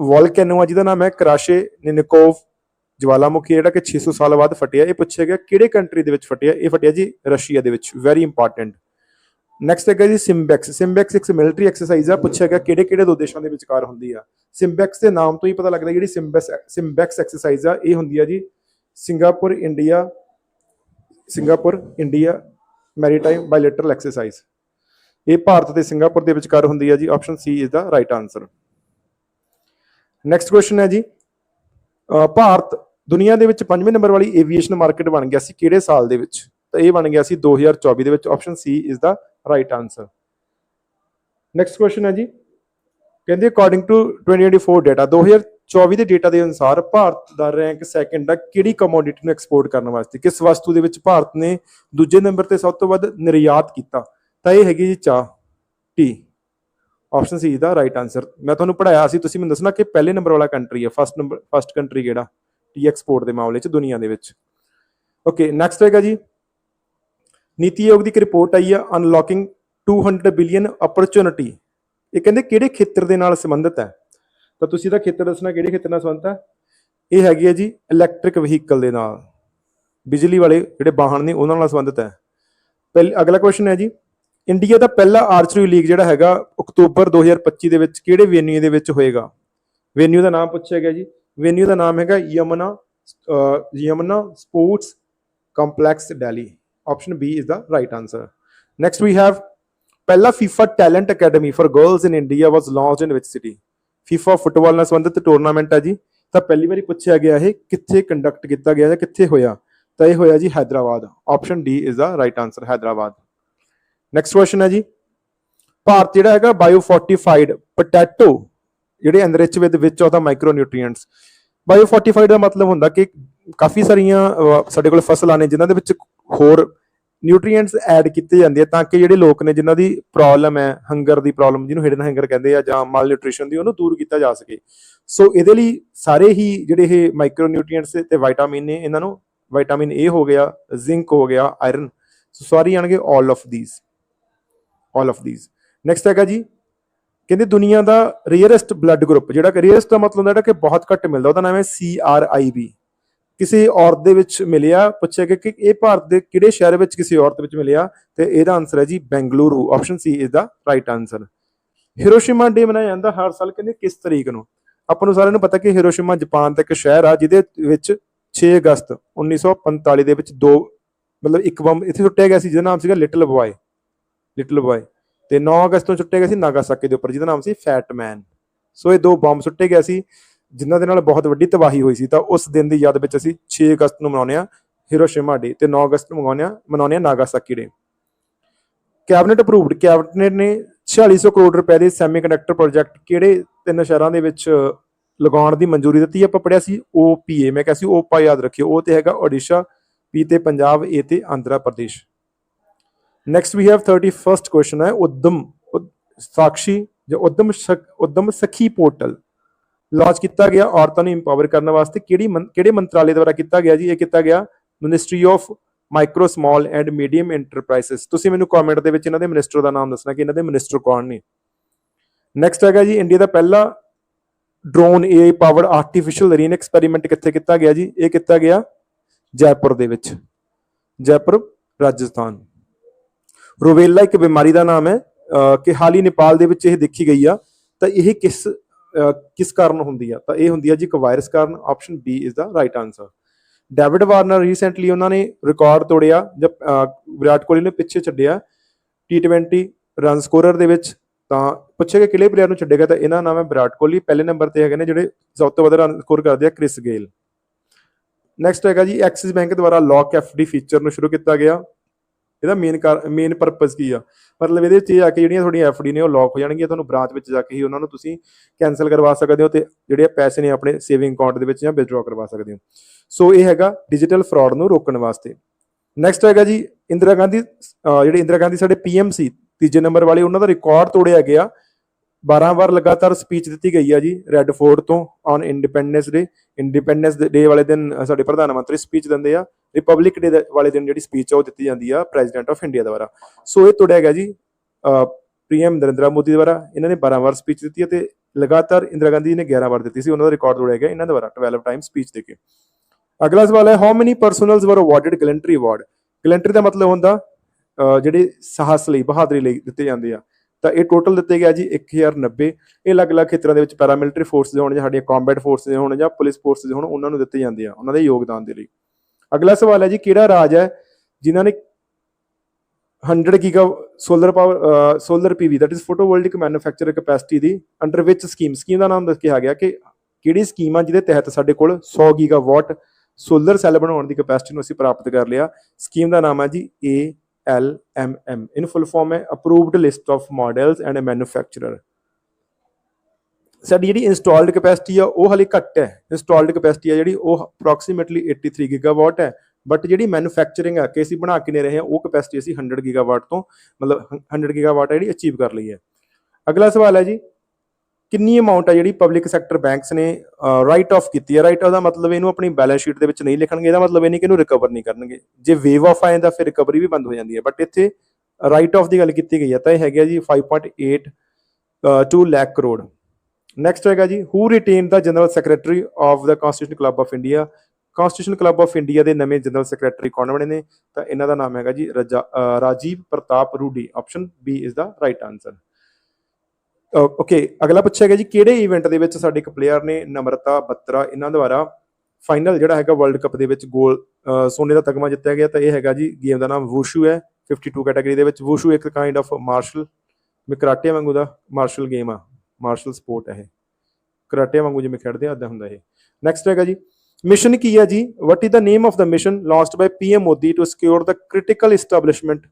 ਵੋਲਕੈਨੋ ਆ ਜਿਹਦਾ ਨਾਮ ਹੈ ਕਰਾਸ਼ੇ ਨਿਨਕੋਵ ਜਵਾਲਾਮੁਖੀ ਜਿਹੜਾ ਕਿ 600 ਸਾਲ ਬਾਅਦ ਫਟਿਆ, ਇਹ ਪੁੱਛਿਆ ਗਿਆ ਕਿਹੜੇ ਕੰਟਰੀ ਦੇ ਵਿੱਚ ਫਟਿਆ? ਇਹ ਫਟਿਆ ਜੀ ਰਸ਼ੀਆ ਦੇ ਵਿੱਚ ਵੈਰੀ ਇੰਪੋਰਟੈਂਟ ਨੈਕਸਟ ਹੈਗਾ ਜੀ ਸਿੰਬੈਕਸ ਸਿੰਬੈਕਸ ਇੱਕ ਮਿਲਟਰੀ ਐਕਸਰਸਾਈਜ਼ ਆ, ਪੁੱਛਿਆ ਗਿਆ ਕਿਹੜੇ ਕਿਹੜੇ ਦੋ ਦੇਸ਼ਾਂ ਦੇ ਵਿਚਕਾਰ ਹੁੰਦੀ ਆ। ਸਿੰਬੈਕਸ ਦੇ ਨਾਮ ਤੋਂ ਹੀ ਪਤਾ ਲੱਗਦਾ ਜਿਹੜੀ ਸਿੰਬੈਕਸ ਸਿੰਬੈਕਸ ਐਕਸਰਸਾਈਜ਼ ਆ, ਇਹ ਹੁੰਦੀ ਆ ਜੀ Singapore India Singapore India maritime bilateral exercise ਇਹ ਭਾਰਤ ਤੇ ਸਿੰਗਾਪੁਰ ਦੇ ਵਿਚਕਾਰ ਹੁੰਦੀ ਹੈ ਜੀ option C is the right answer next question ਹੈ ਜੀ ਭਾਰਤ ਦੁਨੀਆ ਦੇ ਵਿੱਚ ਪੰਜਵੇਂ ਨੰਬਰ ਵਾਲੀ ਏਵੀਏਸ਼ਨ ਮਾਰਕੀਟ ਬਣ ਗਿਆ ਸੀ ਕਿਹੜੇ ਸਾਲ ਦੇ ਵਿੱਚ? ਤਾਂ ਇਹ ਬਣ ਗਿਆ ਸੀ 2024 ਦੇ ਵਿੱਚ option C is the right answer next question ਹੈ ਜੀ। ਕਹਿੰਦੇ ਅਕੋਰਡਿੰਗ ਟੂ 2024 ਡਾਟਾ 2024 ਦੇ ਡਾਟਾ ਦੇ ਅਨੁਸਾਰ ਭਾਰਤ ਦਾ ਰੈਂਕ ਸੈਕੰਡ ਹੈ ਕਿਹੜੀ ਕਮੋਡਿਟੀ ਨੂੰ ਐਕਸਪੋਰਟ ਕਰਨ ਵਾਸਤੇ? ਕਿਸ ਵਸਤੂ ਦੇ ਵਿੱਚ ਭਾਰਤ ਨੇ ਦੂਜੇ ਨੰਬਰ ਤੇ ਸਭ ਤੋਂ ਵੱਧ ਨਿਰਯਾਤ ਕੀਤਾ? ਤਾਂ ਇਹ ਹੈਗੀ ਜੀ ਚਾਹ tea option C the right answer ਮੈਂ ਤੁਹਾਨੂੰ ਪੜਾਇਆ ਸੀ, ਤੁਸੀਂ ਮੈਨੂੰ ਦੱਸਣਾ ਕਿ ਪਹਿਲੇ ਨੰਬਰ ਵਾਲਾ ਕੰਟਰੀ ਹੈ ਫਸਟ ਨੰਬਰ ਫਸਟ ਕੰਟਰੀ ਕਿਹੜਾ? ਟੀ ਐਕਸਪੋਰਟ ਦੇ ਮਾਮਲੇ 'ਚ, ਦੁਨੀਆ ਦੇ ਵਿੱਚ। ਓਕੇ ਨੈਕਸਟ ਹੈਗਾ ਜੀ। ਨੀਤੀ ਆਯੋਗ ਦੀ ਇੱਕ ਰਿਪੋਰਟ ਆਈ ਆ ਅਨਲੌਕਿੰਗ 200 ਬਿਲੀਅਨ ਓਪਰਚੁਨਿਟੀ ਇਹ ਕਹਿੰਦੇ ਕਿਹੜੇ ਖੇਤਰ ਦੇ ਨਾਲ ਸੰਬੰਧਿਤ ਹੈ? ਤਾਂ ਤੁਸੀਂ ਇਹਦਾ ਖੇਤਰ ਦੱਸਣਾ ਕਿਹੜੇ ਖੇਤਰ ਨਾਲ ਸੰਬੰਧਿਤ ਹੈ? ਇਹ ਹੈਗੀ ਹੈ ਜੀ ਇਲੈਕਟ੍ਰਿਕ ਵਹੀਕਲ ਦੇ ਨਾਲ। ਬਿਜਲੀ ਵਾਲੇ ਜਿਹੜੇ ਵਾਹਨ ਨੇ, ਉਹਨਾਂ ਨਾਲ ਸੰਬੰਧਿਤ ਹੈ। ਪਹਿਲ, ਅਗਲਾ ਕੁਐਸਚਨ ਹੈ ਜੀ। ਇੰਡੀਆ ਦਾ ਪਹਿਲਾ ਆਰਚਰੀ ਲੀਗ ਜਿਹੜਾ ਹੈਗਾ ਅਕਤੂਬਰ 2025 ਦੇ ਵਿੱਚ ਕਿਹੜੇ ਵੈਨਿਊ ਦੇ ਵਿੱਚ ਹੋਏਗਾ? ਵੈਨਿਊ ਦਾ ਨਾਮ ਪੁੱਛਿਆ ਗਿਆ ਜੀ। ਵੈਨਿਊ ਦਾ ਨਾਮ ਹੈਗਾ Yamuna Yamuna sports complex Delhi option B is the right answer next we have ਪਹਿਲਾ FIFA talent academy for girls in India was launched in which city FIFA football ਨਾਲ ਸੰਬੰਧਿਤ ਟੂਰਨਾਮੈਂਟ ਹੈ ਜੀ। ਤਾਂ ਪਹਿਲੀ ਵਾਰੀ ਪੁੱਛਿਆ ਗਿਆ ਇਹ ਕਿੱਥੇ ਕੰਡਕਟ ਕੀਤਾ ਗਿਆ ਜਾਂ ਕਿੱਥੇ ਹੋਇਆ? ਤਾਂ ਇਹ ਹੋਇਆ ਜੀ Hyderabad option D is the right answer Hyderabad next question ਹੈ ਜੀ। ਭਾਰਤ ਜਿਹੜਾ ਹੈਗਾ ਬਾਇਓ ਫੋਰਟੀਫਾਈਡ ਪੋਟੈਟੋ ਜਿਹੜੇ ਐਨਰਿਚ ਵਿਦ ਵਿੱਚ of the micro nutrients bio fortified ਦਾ ਮਤਲਬ ਹੁੰਦਾ ਕਿ ਕਾਫੀ ਸਾਰੀਆਂ ਸਾਡੇ ਕੋਲ ਫਸਲਾਂ ਨੇ ਜਿਨ੍ਹਾਂ ਦੇ ਵਿੱਚ ਹੋਰ ਨਿਊਟ੍ਰੀਐਂਟਸ ਐਡ ਕੀਤੇ ਜਾਂਦੇ ਆ, ਤਾਂ ਕਿ ਜਿਹੜੇ ਲੋਕ ਨੇ ਜਿਨ੍ਹਾਂ ਦੀ ਪ੍ਰੋਬਲਮ ਹੈ ਹੰਗਰ ਦੀ ਪ੍ਰੋਬਲਮ ਜਿਹਨੂੰ ਹਿਡਨ ਹੰਗਰ ਕਹਿੰਦੇ ਆ ਜਾਂ ਮਲ ਨਿਊਟ੍ਰੀਸ਼ਨ ਦੀ, ਉਹਨੂੰ ਦੂਰ ਕੀਤਾ ਜਾ ਸਕੇ। ਸੋ ਇਹਦੇ ਲਈ ਸਾਰੇ ਹੀ ਜਿਹੜੇ ਇਹ ਮਾਈਕਰੋ ਨਿਊਟ੍ਰੀਐਂਟਸ ਤੇ ਵਿਟਾਮਿਨ ਨੇ, ਇਹਨਾਂ ਨੂੰ ਵਿਟਾਮਿਨ ਏ ਹੋ ਗਿਆ ਜ਼ਿੰਕ ਹੋ ਗਿਆ ਆਇਰਨ ਸੋ ਸਾਰੀ ਆਣਗੇ all of these all of these. Next ਹੈਗਾ ਜੀ, ਕਹਿੰਦੇ ਦੁਨੀਆ ਦਾ ਰੇਅਰੈਸਟ ਬਲੱਡ ਗਰੁੱਪ ਜਿਹੜਾ ਕਿ ਰੇਅਰੈਸਟ ਦਾ ਮਤਲਬ ਹੁੰਦਾ ਜਿਹੜਾ ਕਿ ਬਹੁਤ ਘੱਟ ਮਿਲਦਾ, ਉਹਦਾ ਨਾਮ ਹੈ CRIB ਕਿਸੇ ਔਰਤ ਦੇ ਵਿੱਚ ਮਿਲਿਆ, ਪੁੱਛਿਆ ਗਿਆ ਕਿ ਇਹ ਭਾਰਤ ਦੇ ਕਿਹੜੇ ਸ਼ਹਿਰ ਵਿੱਚ ਕਿਸੇ ਔਰਤ ਵਿੱਚ ਮਿਲਿਆ, ਤੇ ਇਹਦਾ ਆਨਸਰ ਹੈ ਜੀ Bengaluru option C is the right answer Hiroshima day ਮਨਾਇਆ ਜਾਂਦਾ ਹਰ ਸਾਲ, ਕਹਿੰਦੇ ਕਿਸ ਤਰੀਕ ਨੂੰ? ਆਪਾਂ ਨੂੰ ਸਾਰਿਆਂ ਨੂੰ ਪਤਾ ਕਿ ਹਿਰੋਸ਼ੀਮਾ ਜਾਪਾਨ ਦਾ ਇੱਕ ਸ਼ਹਿਰ ਆ, ਜਿਹਦੇ ਵਿੱਚ 6 ਅਗਸਤ 1945 ਦੇ ਵਿੱਚ ਦੋ, ਮਤਲਬ ਇੱਕ ਬੰਬ ਇੱਥੇ ਸੁੱਟਿਆ ਗਿਆ ਸੀ, ਜਿਹਦਾ ਨਾਮ ਸੀਗਾ ਲਿਟਲ ਬॉय ਲਿਟਲ ਬॉय ਤੇ 9 ਅਗਸਤ ਨੂੰ ਸੁੱਟੇ ਗਏ ਸੀ ਨਾਗਾਸਾਕੀ ਦੇ ਉੱਪਰ, ਜਿਹਦਾ ਨਾਮ ਸੀ ਫੈਟ ਮੈਨ ਸੋ ਇਹ ਦੋ ਬੰਬ ਸੁੱਟੇ ਗਿਆ ਸੀ, ਜਿਨ੍ਹਾਂ ਦੇ ਨਾਲ ਬਹੁਤ ਵੱਡੀ ਤਬਾਹੀ ਹੋਈ ਸੀ। ਤਾਂ ਉਸ ਦਿਨ ਦੀ ਯਾਦ ਵਿੱਚ ਅਸੀਂ 6 ਅਗਸਤ ਨੂੰ ਮਨਾਉਂਦੇ ਆ ਹਿਰੋਸ਼ੀਮਾ ਡੇ ਤੇ 9 ਅਗਸਤ ਨੂੰ ਮਨਾਉਂਦੇ ਆ ਮਨਾਉਂਦੇ ਆ Nagasaki day cabinet approved cabinet ਨੇ 4600 ਕਰੋੜ ਰੁਪਏ ਦੇ ਸੈਮੀਕੰਡਕਟਰ ਪ੍ਰੋਜੈਕਟ ਕਿਹੜੇ ਤਿੰਨ ਸ਼ਹਿਰਾਂ ਦੇ ਵਿੱਚ ਲਗਾਉਣ ਦੀ ਮਨਜ਼ੂਰੀ ਦਿੱਤੀ ਆਪਾਂ ਪੜਿਆ ਸੀ OPA ਮੈਂ ਕਿਹਾ ਸੀ ਓਪਾ ਯਾਦ ਰੱਖਿਓ। ਉਹ ਤੇ ਹੈਗਾ ਓਡੀਸ਼ਾ ਪੀ ਤੇ ਪੰਜਾਬ ਏ ਤੇ Andhra Pradesh next we have 31st question ਹੈ ਉਦਮ ਉਦ- ਸਾਕਸ਼ੀ ਜਾਂ ਉਦਮ ਸ਼ਕ- ਉਦਮ ਸਖੀ ਪੋਰਟਲ ਲਾਂਚ ਕੀਤਾ ਗਿਆ, ਔਰਤਾਂ ਨੂੰ ਇੰਪਾਵਰ ਕਰਨ ਵਾਸਤੇ ਕਿਹੜੀ ਮੰ- ਕਿਹੜੇ ਮੰਤਰਾਲੇ ਦੁਆਰਾ ਕੀਤਾ ਗਿਆ ਜੀ? ਇਹ ਕੀਤਾ ਗਿਆ ministry of micro small and medium enterprises ਤੁਸੀਂ ਮੈਨੂੰ ਕਮੈਂਟ ਦੇ ਵਿੱਚ ਇਹਨਾਂ ਦੇ ਮਿਨਿਸਟਰ ਦਾ ਨਾਮ ਦੱਸਣਾ ਕਿ ਇਹਨਾਂ ਦੇ ਮਿਨਿਸਟਰ ਕੌਣ ਨੇ? ਨੈਕਸਟ ਹੈਗਾ ਜੀ ਇੰਡੀਆ ਦਾ ਪਹਿਲਾ drone AI powered artificial rain experiment ਕਿੱਥੇ ਕੀਤਾ ਗਿਆ ਜੀ? ਇਹ ਕੀਤਾ ਗਿਆ ਜੈਪੁਰ ਦੇ ਵਿੱਚ। ਜੈਪੁਰ, ਰਾਜਸਥਾਨ। ਰੋਵੇਲਾ ਇੱਕ ਬਿਮਾਰੀ ਦਾ ਨਾਮ ਹੈ ਕਿ ਹਾਲ ਹੀ ਨੇਪਾਲ ਦੇ ਵਿੱਚ ਇਹ ਦੇਖੀ ਗਈ ਆ। ਤਾਂ ਇਹ ਕਿਸ ਕਿਸ ਕਾਰਨ ਹੁੰਦੀ ਆ? ਤਾਂ ਇਹ ਹੁੰਦੀ ਆ ਜੀ ਇੱਕ ਵਾਇਰਸ ਕਾਰਨ, option B is the right answer David Warner recently ਉਹਨਾਂ ਨੇ ਰਿਕਾਰਡ ਤੋੜਿਆ, ਜਦ ਵਿਰਾਟ ਕੋਹਲੀ ਨੇ ਪਿੱਛੇ ਛੱਡਿਆ T20 ਰਨ ਸਕੋਰਰ ਦੇ ਵਿੱਚ। ਤਾਂ ਪੁੱਛਿਆ ਕਿ ਕਿਹੜੇ ਪਲੇਅਰ ਨੂੰ ਛੱਡੇਗਾ ਤਾਂ ਇਹਨਾਂ ਦਾ ਨਾਮ ਹੈ ਵਿਰਾਟ ਕੋਹਲੀ। ਪਹਿਲੇ ਨੰਬਰ ਤੇ ਹੈਗੇ ਨੇ ਜਿਹੜੇ ਸਭ ਤੋਂ ਵੱਧ ਰਨ ਸਕੋਰ ਕਰਦੇ ਆ, ਕ੍ਰਿਸ ਗੇਲ। ਨੈਕਸਟ ਹੈਗਾ ਜੀ ਐਕਸਿਸ ਬੈਂਕ ਦੁਆਰਾ ਲੌਕ ਐਫਡੀ ਫੀਚਰ ਨੂੰ ਸ਼ੁਰੂ ਕੀਤਾ ਗਿਆ। ਇਹਦਾ ਮੇਨ ਮੇਨ ਪਰਪਸ ਕੀ ਆ? ਮਤਲਬ ਇਹਦੇ ਵਿੱਚ ਇਹ ਆ ਕਿ ਜਿਹੜੀਆਂ ਤੁਹਾਡੀਆਂ ਐਫਡੀ ਨੇ ਉਹ ਲੌਕ ਹੋ ਜਾਣਗੀਆਂ, ਤੁਹਾਨੂੰ ਬ੍ਰਾਂਚ ਵਿੱਚ ਜਾ ਕੇ ਹੀ ਉਹਨਾਂ ਨੂੰ ਤੁਸੀਂ ਕੈਨਸਲ ਕਰਵਾ ਸਕਦੇ ਹੋ ਤੇ ਜਿਹੜੇ ਪੈਸੇ ਨੇ ਆਪਣੇ ਸੇਵਿੰਗ ਅਕਾਊਂਟ ਦੇ ਵਿੱਚ ਜਾਂ ਵਿਦਡਰਾਅ ਕਰਵਾ ਸਕਦੇ ਹੋ। ਸੋ ਇਹ ਹੈਗਾ ਡਿਜੀਟਲ ਫਰਾਡ ਨੂੰ ਰੋਕਣ ਵਾਸਤੇ। ਨੈਕਸਟ ਹੈਗਾ ਜੀ, ਇੰਦਰਾ ਗਾਂਧੀ, ਅਹ ਜਿਹੜੇ ਇੰਦਰਾ ਗਾਂਧੀ ਸਾਡੇ ਪੀਐਮ ਸੀ, ਤੀਜੇ ਨੰਬਰ ਵਾਲੇ, ਉਹਨਾਂ ਦਾ ਰਿਕਾਰਡ ਤੋੜਿਆ ਗਿਆ। 12 ਵਾਰ ਲਗਾਤਾਰ ਸਪੀਚ ਦਿੱਤੀ ਗਈ ਆ ਜੀ ਰੈੱਡ ਫੋਰਟ ਤੋਂ on Independence Day Independence Day ਵਾਲੇ ਦਿਨ ਸਾਡੇ ਪ੍ਰਧਾਨ ਮੰਤਰੀ ਸਪੀਚ ਦਿੰਦੇ ਆ। ਰਿਪਬਲਿਕ ਡੇ ਵਾਲੇ ਦਿਨ ਜਿਹੜੀ ਸਪੀਚ ਆ ਉਹ ਦਿੱਤੀ ਜਾਂਦੀ ਆ ਪ੍ਰੈਜ਼ੀਡੈਂਟ ਆਫ ਇੰਡੀਆ ਦੁਆਰਾ। ਸੋ ਇਹ ਤੋੜਿਆ ਗਿਆ ਜੀ ਪੀਐਮ ਨਰਿੰਦਰ ਮੋਦੀ ਦੁਆਰਾ। ਇਹਨਾਂ ਨੇ 12 ਵਾਰ ਸਪੀਚ ਦਿੱਤੀ ਹੈ ਤੇ ਲਗਾਤਾਰ ਇੰਦਰਾ ਗਾਂਧੀ ਨੇ 11 ਵਾਰ ਦਿੱਤੀ ਸੀ। ਉਹਨਾਂ ਦਾ ਰਿਕਾਰਡ ਤੋੜਿਆ ਗਿਆ ਇਹਨਾਂ ਦੁਆਰਾ 12 ਟਾਈਮ ਸਪੀਚ ਦੇ ਕੇ। ਅਗਲਾ ਸਵਾਲ ਹੈ ਹਾਊ ਮੈਨੀ ਪਰਸਨਲਸ ਵਰ ਅਵਾਰਡਡ ਗਲੈਂਟਰੀ ਅਵਾਰਡ ਗਲੈਂਟਰੀ ਦਾ ਮਤਲਬ ਹੁੰਦਾ ਜਿਹੜੇ ਸਾਹਸ ਲਈ, ਬਹਾਦਰੀ ਲਈ ਦਿੱਤੇ ਜਾਂਦੇ ਆ। ਤਾਂ ਇਹ ਟੋਟਲ ਦਿੱਤੇ ਗਿਆ ਜੀ 1090 ਇਹ ਅਲੱਗ-ਅਲੱਗ ਖੇਤਰਾਂ ਦੇ ਵਿੱਚ ਪੈਰਾਮਿਲਟਰੀ ਫੋਰਸ ਦੇ ਹੋਣ ਜਾਂ ਸਾਡੀਆਂ ਕੰਬੈਟ ਫੋਰਸ ਦੇ ਹੋਣ ਜਾਂ ਪੁਲਿਸ ਫੋਰਸ ਦੇ ਹੋਣ, ਉਹਨਾਂ ਨੂੰ ਦਿੱਤੇ ਜਾਂਦੇ ਆ, ਉਹਨਾਂ ਦੇ ਯੋਗਦਾਨ ਦੇ ਲਈ। ਅਗਲਾ ਸਵਾਲ ਹੈ ਜੀ, ਕਿਹੜਾ ਰਾਜ ਹੈ ਜਿਨ੍ਹਾਂ ਨੇ 100 giga solar power solar PV that is photovoltaic manufacture capacity the under which scheme scheme ਦਾ ਨਾਮ ਦੱਸ ਕਿਹਾ ਗਿਆ ਕਿ ਕਿਹੜੀ ਸਕੀਮ ਆ ਜਿਹਦੇ ਤਹਿਤ ਸਾਡੇ ਕੋਲ 100 ਗੀਗਾਵਾਟ ਸੋਲਰ ਸੈੱਲ ਬਣਾਉਣ ਦੀ ਕੈਪੈਸਿਟੀ ਨੂੰ ਅਸੀਂ ਪ੍ਰਾਪਤ ਕਰ ਲਿਆ। ਸਕੀਮ ਦਾ ਨਾਮ ਹੈ ਜੀ A L M M in full form ਹੈ approved list of models and uh manufacturer ਸਾਡੀ ਜਿਹੜੀ ਇੰਸਟਾਲਡ ਕਪੈਸਿਟੀ ਆ, ਉਹ ਹਲੇ ਘੱਟ ਹੈ। ਇੰਸਟਾਲਡ ਕਪੈਸਿਟੀ ਆ ਜਿਹੜੀ, ਉਹ ਅਪਰੋਕਸੀਮੇਟਲੀ 83 ਗੀਗਾਵਾਟ ਹੈ। ਬਟ ਜਿਹੜੀ ਮੈਨੂਫੈਕਚਰਿੰਗ ਆ, ਕਿ ਅਸੀਂ ਬਣਾ ਕੇ ਨੇ ਰਹੇ ਹਾਂ ਉਹ ਕੈਪੈਸਿਟੀ ਅਸੀਂ 100 ਗੀਗਾਵਾਟ ਤੋਂ, ਮਤਲਬ 100 ਗੀਗਾਵਾਟ ਹੈ ਜਿਹੜੀ ਅਚੀਵ ਕਰ ਲਈ ਹੈ। ਅਗਲਾ ਸਵਾਲ ਹੈ ਜੀ, ਕਿੰਨੀ ਅਮਾਉਂਟ ਆ ਜਿਹੜੀ ਪਬਲਿਕ ਸੈਕਟਰ ਬੈਂਕਸ ਨੇ ਰਾਈਟ ਆਫ ਕੀਤੀ ਹੈ? ਰਾਈਟ ਆਫ ਦਾ ਮਤਲਬ ਇਹਨੂੰ ਆਪਣੀ ਬੈਲੈਂਸ ਸ਼ੀਟ ਦੇ ਵਿੱਚ ਨਹੀਂ ਲਿਖਣਗੇ, ਇਹਦਾ ਮਤਲਬ ਇਹ ਨਹੀਂ ਕਿ ਇਹਨੂੰ ਰਿਕਵਰ ਨਹੀਂ ਕਰਨਗੇ। ਜੇ ਵੇਵ ਆਫ ਆਏ ਤਾਂ ਫਿਰ ਰਿਕਵਰੀ ਵੀ ਬੰਦ ਹੋ ਜਾਂਦੀ ਹੈ। ਬਟ ਇੱਥੇ ਰਾਈਟ ਆਫ ਦੀ ਗੱਲ ਕੀਤੀ ਗਈ ਹੈ, ਤਾਂ ਇਹ ਹੈਗਾ ਜੀ 5.8 2 ਲੱਖ ਕਰੋੜ। ਨੈਕਸਟ ਹੈਗਾ ਜੀ who written the general secretary of the constitution club of India constitution club of India ਦੇ ਨਵੇਂ ਜਨਰਲ ਸੈਕਟਰੀ ਕੌਣ ਬਣੇ ਨੇ? ਤਾਂ ਇਹਨਾਂ ਦਾ ਨਾਮ ਹੈਗਾ ਜੀ ਰਜਾ- Rajiv Pratap Rudy. Option B is the right answer okay ਅਗਲਾ ਪੁੱਛਿਆ ਗਿਆ ਜੀ, ਕਿਹੜੇ ਇਵੈਂਟ ਦੇ ਵਿੱਚ ਸਾਡੇ ਇੱਕ ਪਲੇਅਰ ਨੇ ਨਮਰਤਾ, ਬੱਤਰਾ, ਇਹਨਾਂ ਦੁਆਰਾ ਫਾਈਨਲ ਜਿਹੜਾ ਹੈਗਾ ਵਰਲਡ ਕੱਪ ਦੇ ਵਿੱਚ ਗੋਲ ਸੋਨੇ ਦਾ ਤਗਮਾ ਜਿੱਤਿਆ ਗਿਆ, ਤਾਂ ਇਹ ਹੈਗਾ ਜੀ ਗੇਮ ਦਾ ਨਾਮ ਵੂਸ਼ੂ ਹੈ। 52 ਕੈਟਾਗਰੀ ਦੇ ਵਿੱਚ ਵੂਸ਼ੂ ਇੱਕ ਕਾਈਂਡ ਆਫ ਮਾਰਸ਼ਲ ਮੈਂ ਕਰਾਟੇ ਵਾਂਗੂ ਦਾ ਮਾਰਸ਼ਲ ਗੇਮ ਆ। ਮਾਰਸ਼ਲ ਸਪੋਰਟ ਹੈ ਇਹ। ਕਰਾਟੇ ਵਾਂਗੂ ਜਿਵੇਂ ਖੇਡਦੇ ਆ ਏਦਾਂ ਹੁੰਦਾ ਇਹ। ਨੈਕਸਟ ਹੈਗਾ ਜੀ ਮਿਸ਼ਨ ਕੀ ਹੈ ਜੀ? What is the name of the mission launched by PM Modi to secure the critical establishment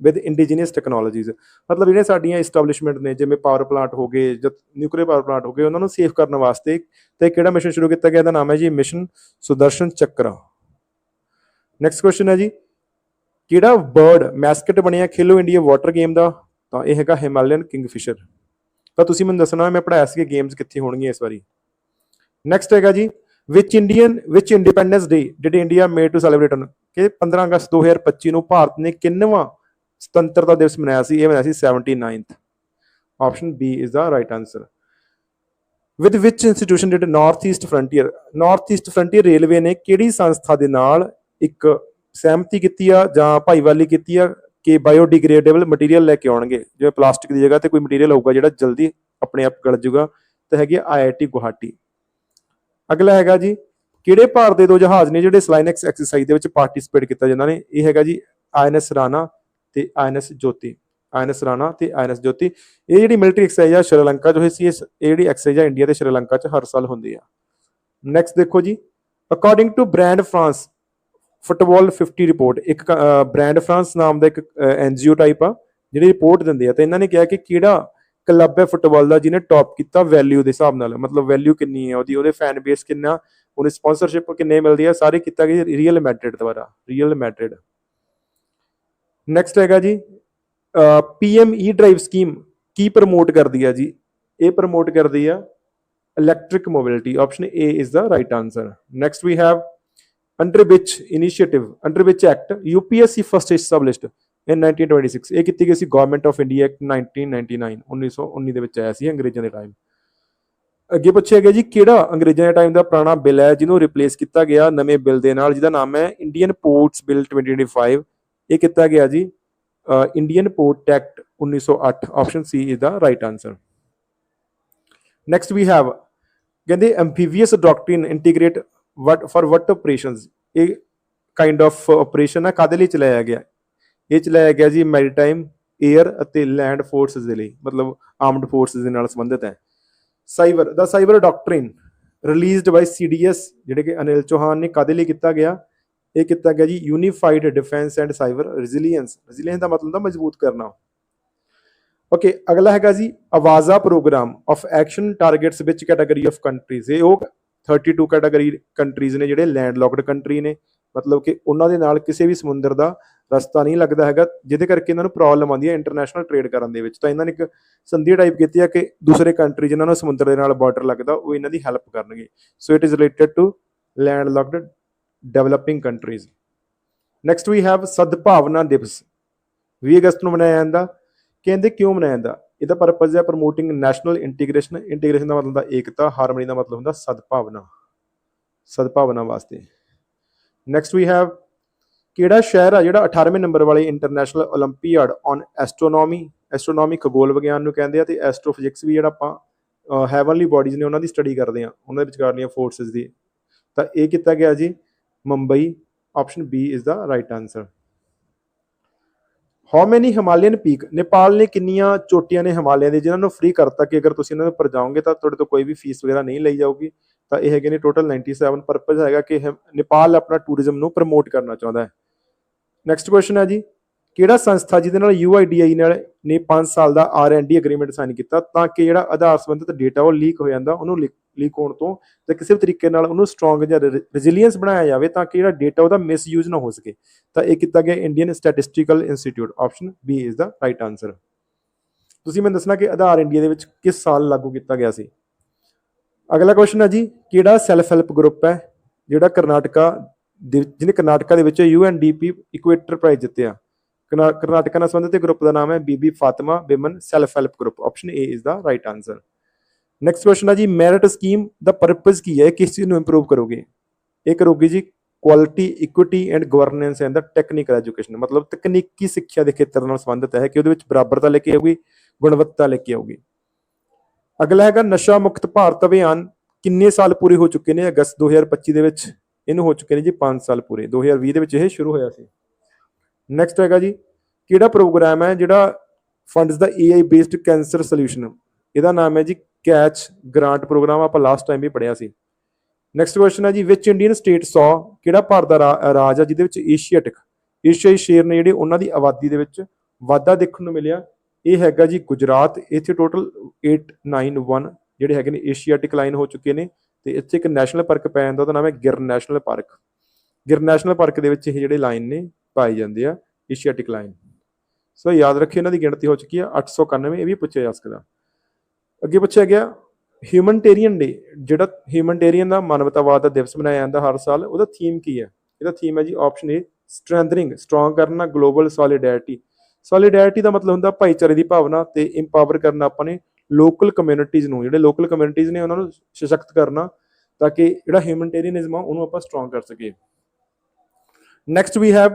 with indigenous technologies ਮਤਲਬ ਜਿਹੜੇ ਸਾਡੀਆਂ ਐਸਟੈਬਲਿਸ਼ਮੈਂਟ ਨੇ, ਜਿਵੇਂ ਪਾਵਰ ਪਲਾਂਟ ਹੋ ਗਏ ਜਾਂ ਨਿਊਕਲੀਅਰ ਪਾਵਰ ਪਲਾਂਟ ਹੋ ਗਏ, ਉਹਨਾਂ ਨੂੰ ਸੇਫ ਕਰਨ ਵਾਸਤੇ ਤੇ ਕਿਹੜਾ ਮਿਸ਼ਨ ਸ਼ੁਰੂ ਕੀਤਾ ਗਿਆ? ਇਹਦਾ ਨਾਮ ਹੈ ਜੀ mission Sudarshan Chakra. Next question ਹੈ ਜੀ, ਕਿਹੜਾ ਬਰਡ ਮੈਸਕਟ ਬਣਿਆ ਖੇਲੋ ਇੰਡੀਆ ਵਾਟਰ ਗੇਮ ਦਾ? ਤਾਂ ਇਹ ਹੈਗਾ ਹਿਮਾਲਯਨ ਕਿੰਗਫਿਸ਼ਰ ਤਾਂ ਤੁਸੀਂ ਮੈਨੂੰ ਦੱਸਣਾ ਮੈਂ ਪੜਾਇਆ ਸੀ ਕਿ ਗੇਮਸ ਕਿੱਥੇ ਹੋਣਗੀਆਂ ਇਸ ਵਾਰੀ। ਨੈਕਸਟ ਹੈਗਾ ਜੀ ਵਿਚ Indian which independence day did India made to celebrate on ਕਿ 15 ਅਗਸਤ 2025 ਨੂੰ ਭਾਰਤ ਨੇ ਕਿੰਨਵਾਂ ਸੁਤੰਤਰਤਾ ਦਿਵਸ ਮਨਾਇਆ ਸੀ, ਇਹ ਮਨਾਇਆ ਸੀ 79th option B is the right answer with which institution did North East Frontier North East Frontier Railway ਨੇ ਕਿਹੜੀ ਸੰਸਥਾ ਦੇ ਨਾਲ ਇੱਕ ਸਹਿਮਤੀ ਕੀਤੀ ਆ ਜਾਂ ਭਾਈਵਾਲੀ ਕੀਤੀ ਆ? ਕਿ ਬਾਇਓਡੀਗ੍ਰੇਡੇਬਲ ਮਟੀਰੀਅਲ ਲੈ ਕੇ ਆਉਣਗੇ। ਜਿਵੇਂ ਪਲਾਸਟਿਕ ਦੀ ਜਗ੍ਹਾ ਤੇ ਕੋਈ ਮਟੀਰੀਅਲ ਹੋਊਗਾ ਜਿਹੜਾ ਜਲਦੀ ਆਪਣੇ ਆਪ ਗਲ ਜੂਗਾ, ਤਾਂ ਹੈਗੀ ਆਈਆਈਟੀ ਗੁਹਾਟੀ। ਅਗਲਾ ਹੈਗਾ ਜੀ, ਕਿਹੜੇ ਭਾਰਤ ਦੇ ਦੋ ਜਹਾਜ਼ ਨੇ ਜਿਹੜੇ ਸਲਾਈਨੈਕਸ ਐਕਸਰਸਾਈਜ਼ ਦੇ ਵਿੱਚ ਪਾਰਟਿਸਿਪੇਟ ਕੀਤਾ ਜਿਨ੍ਹਾਂ ਨੇ? ਇਹ ਹੈਗਾ ਜੀ ਆਈਐਨਐਸ ਰਾਣਾ ਤੇ ਆਈਐਨਐਸ ਜੋਤੀ। ਆਈਐਨਐਸ ਰਾਣਾ ਤੇ ਆਈਐਨਐਸ ਜੋਤੀ। ਇਹ ਜਿਹੜੀ ਮਿਲਟਰੀ ਐਕਸਰਸਾਈਜ਼ ਆ ਸ਼੍ਰੀਲੰਕਾ 'ਚ ਹੋਈ ਸੀ ਇਹ ਜਿਹੜੀ ਐਕਸਰਸਾਈਜ਼ ਆ ਇੰਡੀਆ ਤੇ ਸ਼੍ਰੀਲੰਕਾ 'ਚ ਹਰ ਸਾਲ ਹੁੰਦੀ ਆ। ਨੈਕਸਟ ਦੇਖੋ ਜੀ according to brand France football 50 report ਇੱਕ ਬ੍ਰਾਂਡ ਫਰਾਂਸ ਨਾਮ ਦਾ ਇੱਕ ਐਨਜੀਓ ਟਾਈਪ ਆ, ਜਿਹੜੀ ਰਿਪੋਰਟ ਦਿੰਦੇ ਆ, ਤੇ ਇਹਨਾਂ ਨੇ ਕਿਹਾ ਕਿ ਕਿਹੜਾ ਕਲੱਬ ਹੈ ਫੁੱਟਬਾਲ ਦਾ ਜਿਹਨੇ ਟੌਪ ਕੀਤਾ ਵੈਲਿਊ ਦੇ ਹਿਸਾਬ ਨਾਲ, ਮਤਲਬ ਵੈਲਿਊ ਕਿੰਨੀ ਹੈ, ਉਹਦੀ, ਉਹਦੇ ਫੈਨ ਬੇਸ ਕਿੰਨਾ ਉਹਨੇ ਸਪਾਂਸਰਸ਼ਿਪ ਕਿੰਨੇ ਮਿਲਦੀ ਹੈ, ਸਾਰੇ ਕੀਤਾ ਗਿਆ ਰੀਅਲ ਮੈਡਰਿਡ ਦੁਆਰਾ ਰੀਅਲ ਮੈਡਰਿਡ ਨੈਕਸਟ ਹੈਗਾ ਜੀ ਪੀਐਮ ਈ ਡਰਾਈਵ ਸਕੀਮ ਕੀ ਪ੍ਰਮੋਟ ਕਰਦੀ ਆ ਜੀ? ਇਹ ਪ੍ਰਮੋਟ ਕਰਦੀ ਆ electric mobility option a is the right answer next we have under which initiative? Under which act? Upsc first established in 1926 ਇਹ ਕੀਤੀ ਗਈ ਸੀ ਗਵਰਨਮੈਂਟ ਆਫ ਇੰਡੀਆ ਐਕਟ 1999 1919 ਦੇ ਵਿੱਚ ਆਇਆ ਸੀ ਅੰਗਰੇਜ਼ਾਂ ਦੇ ਟਾਈਮ ਅੱਗੇ ਪੁੱਛਿਆ ਗਿਆ ਜੀ, ਕਿਹੜਾ ਅੰਗਰੇਜ਼ਾਂ ਦੇ ਟਾਈਮ ਦਾ ਪੁਰਾਣਾ ਬਿੱਲ ਹੈ ਜਿਹਨੂੰ ਰਿਪਲੇਸ ਕੀਤਾ ਗਿਆ ਨਵੇਂ ਬਿੱਲ ਦੇ ਨਾਲ, ਜਿਹਦਾ ਨਾਮ ਹੈ ਇੰਡੀਅਨ ਪੋਰਟਸ ਬਿੱਲ 2025 ਇਹ ਕੀਤਾ ਗਿਆ ਜੀ Indian port act 1908 option C is the right answer next we have ਕਹਿੰਦੇ amphibious doctrine integrate what for what operations ਇਹ ਕਾਈਂਡ ਆਫ ਆਪਰੇਸ਼ਨ ਹੈ ਕਾਦੇ ਲਈ ਚਲਾਇਆ ਗਿਆ? ਇਹ ਚਲਾਇਆ ਗਿਆ ਜੀ ਮੈਰੀਟਾਈਮ 에ਅਰ ਅਤੇ ਲੈਂਡ ਫੋਰਸਸ ਦੇ ਲਈ, ਮਤਲਬ ਆਰਮਡ ਫੋਰਸਸ ਦੇ ਨਾਲ ਸੰਬੰਧਿਤ ਹੈ। Cyber the cyber doctrine released by CDS ਜਿਹੜੇ ਕਿ ਅਨਿਲ ਚੌਹਾਨ ਨੇ ਕਾਦੇ ਲਈ ਕੀਤਾ ਗਿਆ? ਇਹ ਕੀਤਾ ਗਿਆ ਜੀ unified defence and cyber resilience resilience ਦਾ ਮਤਲਬ ਹੁੰਦਾ ਮਜ਼ਬੂਤ ਕਰਨਾ। ਓਕੇ ਅਗਲਾ ਹੈਗਾ ਜੀ Awaza programme of action targets which category of countries ਇਹ ਉਹ 32 ਕੈਟਾਗਰੀ ਕੰਟਰੀਜ਼ ਨੇ ਜਿਹੜੇ ਲੈਂਡਲੌਕਡ ਕੰਟਰੀ ਨੇ, ਮਤਲਬ ਕਿ ਉਹਨਾਂ ਦੇ ਨਾਲ ਕਿਸੇ ਵੀ ਸਮੁੰਦਰ ਦਾ ਰਸਤਾ ਨਹੀਂ ਲੱਗਦਾ ਹੈਗਾ, ਜਿਹਦੇ ਕਰਕੇ ਇਹਨਾਂ ਨੂੰ ਪ੍ਰੋਬਲਮ ਆਉਂਦੀ ਹੈ ਇੰਟਰਨੈਸ਼ਨਲ ਟ੍ਰੇਡ ਕਰਨ ਦੇ ਵਿੱਚ। ਤਾਂ ਇਹਨਾਂ ਨੇ ਇੱਕ ਸੰਧੀ ਟਾਈਪ ਕੀਤੀ ਹੈ ਕਿ ਦੂਸਰੇ ਕੰਟਰੀ ਜਿਨ੍ਹਾਂ ਨੂੰ ਸਮੁੰਦਰ ਦੇ ਨਾਲ ਬਾਰਡਰ ਲੱਗਦਾ, ਉਹ ਇਹਨਾਂ ਦੀ ਹੈਲਪ ਕਰਨਗੇ। So it is related to land locked developing countries next we have Sadbhavana Diwas. 20 ਅਗਸਤ ਨੂੰ ਮਨਾਇਆ ਜਾਂਦਾ। ਕਹਿੰਦੇ ਕਿਉਂ ਮਨਾਇਆ ਜਾਂਦਾ? ਇਹਦਾ ਪਰਪਸ ਹੈ ਪ੍ਰੋਮੋਟਿੰਗ ਨੈਸ਼ਨਲ ਇੰਟੀਗ੍ਰੇਸ਼ਨ ਇੰਟੀਗ੍ਰੇਸ਼ਨ ਦਾ ਮਤਲਬ ਹੁੰਦਾ ਏਕਤਾ ਹਾਰਮਨੀ ਦਾ ਮਤਲਬ ਹੁੰਦਾ ਸਦਭਾਵਨਾ ਸਦਭਾਵਨਾ ਵਾਸਤੇ। ਨੈਕਸਟ ਵੀ ਹੈਵ ਕਿਹੜਾ ਸ਼ਹਿਰ ਆ ਜਿਹੜਾ 18ਵੇਂ ਨੰਬਰ ਵਾਲੇ ਇੰਟਰਨੈਸ਼ਨਲ 올림픽ਿਆਡ ਔਨ ਐਸਟ੍ਰੋਨੋਮੀ ਐਸਟ੍ਰੋਨੋਮੀ ਖਗੋਲ ਵਿਗਿਆਨ ਨੂੰ ਕਹਿੰਦੇ ਆ ਤੇ ਐਸਟ੍ਰੋਫਿਜ਼ਿਕਸ ਵੀ ਜਿਹੜਾ ਆਪਾਂ ਹੈਵਨਲੀ ਬਾਡੀਜ਼ ਨੇ ਉਹਨਾਂ ਦੀ ਸਟੱਡੀ ਕਰਦੇ ਆ, ਉਹਨਾਂ ਦੇ ਵਿਚਕਾਰ ਵਿਚਕਾਰਲੀਆਂ ਫੋਰਸਸ ਦੀ। ਤਾਂ ਇਹ ਕੀਤਾ ਗਿਆ ਜੀ Mumbai option B is the right answer how many Himalayan peak. Nepal ਨੇ ਕਿੰਨੀਆਂ ਚੋਟੀਆਂ ਨੇ ਹਿਮਾਲਿਆ ਦੇ, ਜਿਨ੍ਹਾਂ ਨੂੰ ਫ੍ਰੀ ਕਰਤਾ ਕਿ ਅਗਰ ਤੁਸੀਂ ਇਹਨਾਂ ਦੇ ਉੱਪਰ ਜਾਓਗੇ ਤਾਂ ਤੁਹਾਡੇ ਤੋਂ ਕੋਈ ਵੀ ਫੀਸ ਵਗੈਰਾ ਨਹੀਂ ਲਈ ਜਾਊਗੀ। ਤਾਂ ਇਹ ਹੈਗੇ ਨੇ ਟੋਟਲ 97 ਪਰਪਸ ਹੈਗਾ ਕਿ ਨੇਪਾਲ ਆਪਣਾ ਟੂਰਿਜ਼ਮ ਨੂੰ ਪ੍ਰਮੋਟ ਕਰਨਾ ਚਾਹੁੰਦਾ ਹੈ। ਨੈਕਸਟ ਕੁਐਸਚਨ ਹੈ ਜੀ। ਕਿਹੜਾ ਸੰਸਥਾ ਜਿਹਦੇ ਨਾਲ UIDAI ਨਾਲ ਨੇ 5 ਸਾਲ ਦਾ R&D ਐਗਰੀਮੈਂਟ ਸਾਈਨ ਕੀਤਾ ਤਾਂ ਕਿ ਜਿਹੜਾ ਆਧਾਰ ਸੰਬੰਧਿਤ ਡੇਟਾ ਉਹ ਲੀਕ ਹੋ ਜਾਂਦਾ, ਉਹਨੂੰ ਲੀਕ ਹੋਣ ਤੋਂ ਤੇ ਕਿਸੇ ਵੀ ਤਰੀਕੇ ਨਾਲ ਉਹਨੂੰ ਸਟਰੋਂਗ ਜਾਂ ਰੈਜ਼ਿਲੀਅੰਸ ਬਣਾਇਆ ਜਾਵੇ ਤਾਂ ਕਿ ਜਿਹੜਾ ਡੇਟਾ ਉਹਦਾ ਮਿਸਯੂਜ਼ ਨਾ ਹੋ ਸਕੇ। ਤਾਂ ਇਹ ਕੀਤਾ ਗਿਆ Indian statistical institute option B is the right answer ਤੁਸੀਂ ਮੈਨੂੰ ਦੱਸਣਾ ਕਿ ਆਧਾਰ ਇੰਡੀਆ ਦੇ ਵਿੱਚ ਕਿਸ ਸਾਲ ਲਾਗੂ ਕੀਤਾ ਗਿਆ ਸੀ? ਅਗਲਾ ਕੁਐਸਚਨ ਹੈ ਜੀ, ਕਿਹੜਾ ਸੈਲਫ ਹੈਲਪ ਗਰੁੱਪ ਹੈ ਜਿਹੜਾ ਕਰਨਾਟਕਾ ਦੇ, ਜਿਹਨੇ ਕਰਨਾਟਕਾ ਦੇ ਵਿੱਚ UNDP ਇਕੁਏਟਰ ਪ੍ਰਾਈਜ਼ ਜਿੱਤਿਆ? ਕਰਨਾ- ਕਰਨਾਟਕਾ ਨਾਲ ਸੰਬੰਧਿਤ ਗਰੁੱਪ ਦਾ ਨਾਮ ਹੈ Bibi Fatima women self help group option A is the right answer next question ਹੈ ਜੀ ਮੈਰਿਟ ਸਕੀਮ ਦਾ ਪਰਪਸ ਕੀ ਹੈ? ਕਿਸ ਚੀਜ਼ ਨੂੰ ਇੰਪਰੂਵ ਕਰੋਗੇ? ਇਹ ਕਰੋਗੇ ਜੀ quality equity and governance and the technical education ਮਤਲਬ ਤਕਨੀਕੀ ਸਿੱਖਿਆ ਦੇ ਖੇਤਰ ਨਾਲ ਸੰਬੰਧਿਤ ਹੈ ਕਿ ਉਹਦੇ ਵਿੱਚ ਬਰਾਬਰਤਾ ਲੈ ਕੇ ਆਊਗੀ ਗੁਣਵੱਤਾ ਲੈ ਕੇ ਆਊਗੀ ਅਗਲਾ ਹੈਗਾ ਨਸ਼ਾ ਮੁਕਤ ਭਾਰਤ ਅਭਿਆਨ। ਕਿੰਨੇ ਸਾਲ ਪੂਰੇ ਹੋ ਚੁੱਕੇ ਨੇ? ਅਗਸਤ 2025 ਦੇ ਵਿੱਚ ਇਹਨੂੰ ਹੋ ਚੁੱਕੇ ਨੇ ਜੀ 5 ਸਾਲ ਪੂਰੇ। 2020 ਦੇ ਵਿੱਚ ਇਹ ਸ਼ੁਰੂ ਹੋਇਆ ਸੀ। ਨੈਕਸਟ ਹੈਗਾ ਜੀ, ਕਿਹੜਾ ਪ੍ਰੋਗਰਾਮ ਹੈ ਜਿਹੜਾ funds the AI based cancer solution ਇਹਦਾ ਨਾਮ ਹੈ ਜੀ ਕੈਚ, ਗ੍ਰਾਂਟ ਪ੍ਰੋਗਰਾਮ ਆਪਾਂ ਲਾਸਟ ਟਾਈਮ ਵੀ ਪੜਿਆ ਸੀ। ਨੈਕਸਟ ਕੁਐਸਚਨ ਹੈ ਜੀ ਵਿਚ ਇੰਡੀਅਨ ਸਟੇਟ ਸੌ ਕਿਹੜਾ ਭਾਰਤ ਦਾ ਰਾ- ਰਾਜ ਆ, ਜਿਹਦੇ ਵਿੱਚ ਏਸ਼ੀਆਟਿਕ ਏਸ਼ੀਆਈ ਸ਼ੇਰ ਨੇ ਜਿਹੜੇ ਉਹਨਾਂ ਦੀ ਆਬਾਦੀ ਦੇ ਵਿੱਚ ਵਾਧਾ ਦੇਖਣ ਨੂੰ ਮਿਲਿਆ। ਇਹ ਹੈਗਾ ਜੀ ਗੁਜਰਾਤ, ਇੱਥੇ ਟੋਟਲ 891 ਜਿਹੜੇ ਹੈਗੇ ਨੇ ਏਸ਼ੀਆਟਿਕ ਲਾਈਨ ਹੋ ਚੁੱਕੇ ਨੇ ਤੇ ਇੱਥੇ ਇੱਕ ਨੈਸ਼ਨਲ ਪਾਰਕ ਪੈ ਜਾਂਦਾ, ਉਹਦਾ ਨਾਮ ਹੈ Gir national park Gir national park ਦੇ ਵਿੱਚ ਇਹ ਜਿਹੜੇ ਲਾਈਨ ਨੇ, ਪਾਏ ਜਾਂਦੇ ਆ ਏਸ਼ੀਆਟਿਕ ਲਾਈਨ ਸੋ ਯਾਦ ਰੱਖਿਓ, ਇਹਨਾਂ ਦੀ ਗਿਣਤੀ ਹੋ ਚੁੱਕੀ ਆ 891 ਇਹ ਵੀ ਪੁੱਛਿਆ ਜਾ ਸਕਦਾ। ਅੱਗੇ ਪੁੱਛਿਆ ਗਿਆ ਹਿਊਮਨਟੇਰੀਅਨ ਡੇ ਜਿਹੜਾ ਹਿਊਮਨਟੇਰੀਅਨ ਦਾ ਮਾਨਵਤਾਵਾਦ ਦਾ ਦਿਵਸ ਮਨਾਇਆ ਜਾਂਦਾ ਹਰ ਸਾਲ, ਉਹਦਾ ਥੀਮ ਕੀ ਹੈ? ਇਹਦਾ ਥੀਮ ਹੈ ਜੀ ਆਪਸ਼ਨ ਏ ਸਟਰੈਂਥਨਿੰਗ ਸਟਰੋਂਗ ਕਰਨਾ ਗਲੋਬਲ ਸੋਲੀਡੈਰਿਟੀ ਸੋਲੀਡੈਰਿਟੀ ਦਾ ਮਤਲਬ ਹੁੰਦਾ ਭਾਈਚਾਰੇ ਦੀ ਭਾਵਨਾ ਤੇ ਇੰਪਾਵਰ ਕਰਨਾ ਆਪਾਂ ਨੇ ਲੋਕਲ ਕਮਿਊਨਿਟੀਜ਼ ਨੂੰ, ਜਿਹੜੇ ਲੋਕਲ ਕਮਿਊਨਿਟੀਜ਼ ਨੇ ਉਹਨਾਂ ਨੂੰ ਸਸ਼ਕਤ ਕਰਨਾ ਤਾਂ ਕਿ ਜਿਹੜਾ ਹਿਊਮਨਟੇਰੀਅਨਿਜ਼ਮ ਆ ਉਹਨੂੰ ਆਪਾਂ ਸਟਰੋਂਗ ਕਰ ਸਕੀਏ। ਨੈਕਸਟ ਵੀ ਹੈਵ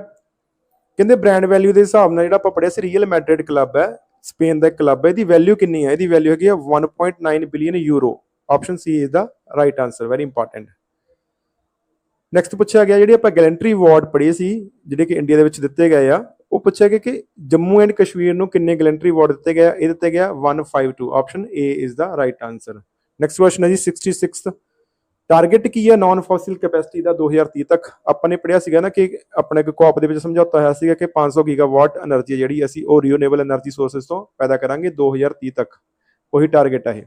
ਕਹਿੰਦੇ ਬ੍ਰਾਂਡ ਵੈਲਿਊ ਦੇ ਹਿਸਾਬ ਨਾਲ ਜਿਹੜਾ ਆਪਾਂ ਪੜਿਆ ਸੀ ਰੀਅਲ ਮੈਡਰਿਡ ਕਲੱਬ ਹੈ ਸਪੇਨ ਦਾ ਕਲੱਬ ਹੈ, ਇਹਦੀ ਵੈਲਿਊ ਕਿੰਨੀ ਹੈ? ਇਹਦੀ ਵੈਲਿਊ ਹੈਗੀ ਹੈ 1.9 billion euro option C is the right answer very important next ਪੁੱਛਿਆ ਗਿਆ, ਜਿਹੜੀ ਆਪਾਂ ਗੈਲੈਂਟਰੀ ਅਵਾਰਡ ਪੜ੍ਹੇ ਸੀ, ਜਿਹੜੇ ਕਿ ਇੰਡੀਆ ਦੇ ਵਿੱਚ ਦਿੱਤੇ ਗਏ ਆ, ਉਹ ਪੁੱਛਿਆ ਗਿਆ ਕਿ ਜੰਮੂ ਐਂਡ ਕਸ਼ਮੀਰ ਨੂੰ ਕਿੰਨੇ ਗੈਲੈਂਟਰੀ ਅਵਾਰਡ ਦਿੱਤੇ ਗਏ ਇਹ ਦਿੱਤੇ ਗਿਆ 152 option A is the right answer next question ਹੈ ਜੀ 66th ਟਾਰਗੇਟ ਕੀ ਹੈ ਨਾਨ ਫੋਸਿਲ ਕੈਪੈਸਿਟੀ ਦਾ 2030 ਤੱਕ? ਆਪਾਂ ਨੇ ਪੜਿਆ ਸੀਗਾ ਨਾ ਕਿ ਆਪਣਾ ਇੱਕ ਕੋਪ ਦੇ ਵਿੱਚ ਸਮਝੌਤਾ ਹੋਇਆ ਸੀਗਾ ਕਿ 500 ਗੀਗਾਵਾਟ એનર્ਜੀ ਜਿਹੜੀ ਅਸੀਂ ਉਹ ਰੀਨਿਊਏਬਲ એનર્ਜੀ ਸੋਰਸਸ ਤੋਂ ਪੈਦਾ ਕਰਾਂਗੇ 2030 ਤੱਕ। ਉਹੀ ਟਾਰਗੇਟ ਹੈ ਇਹ।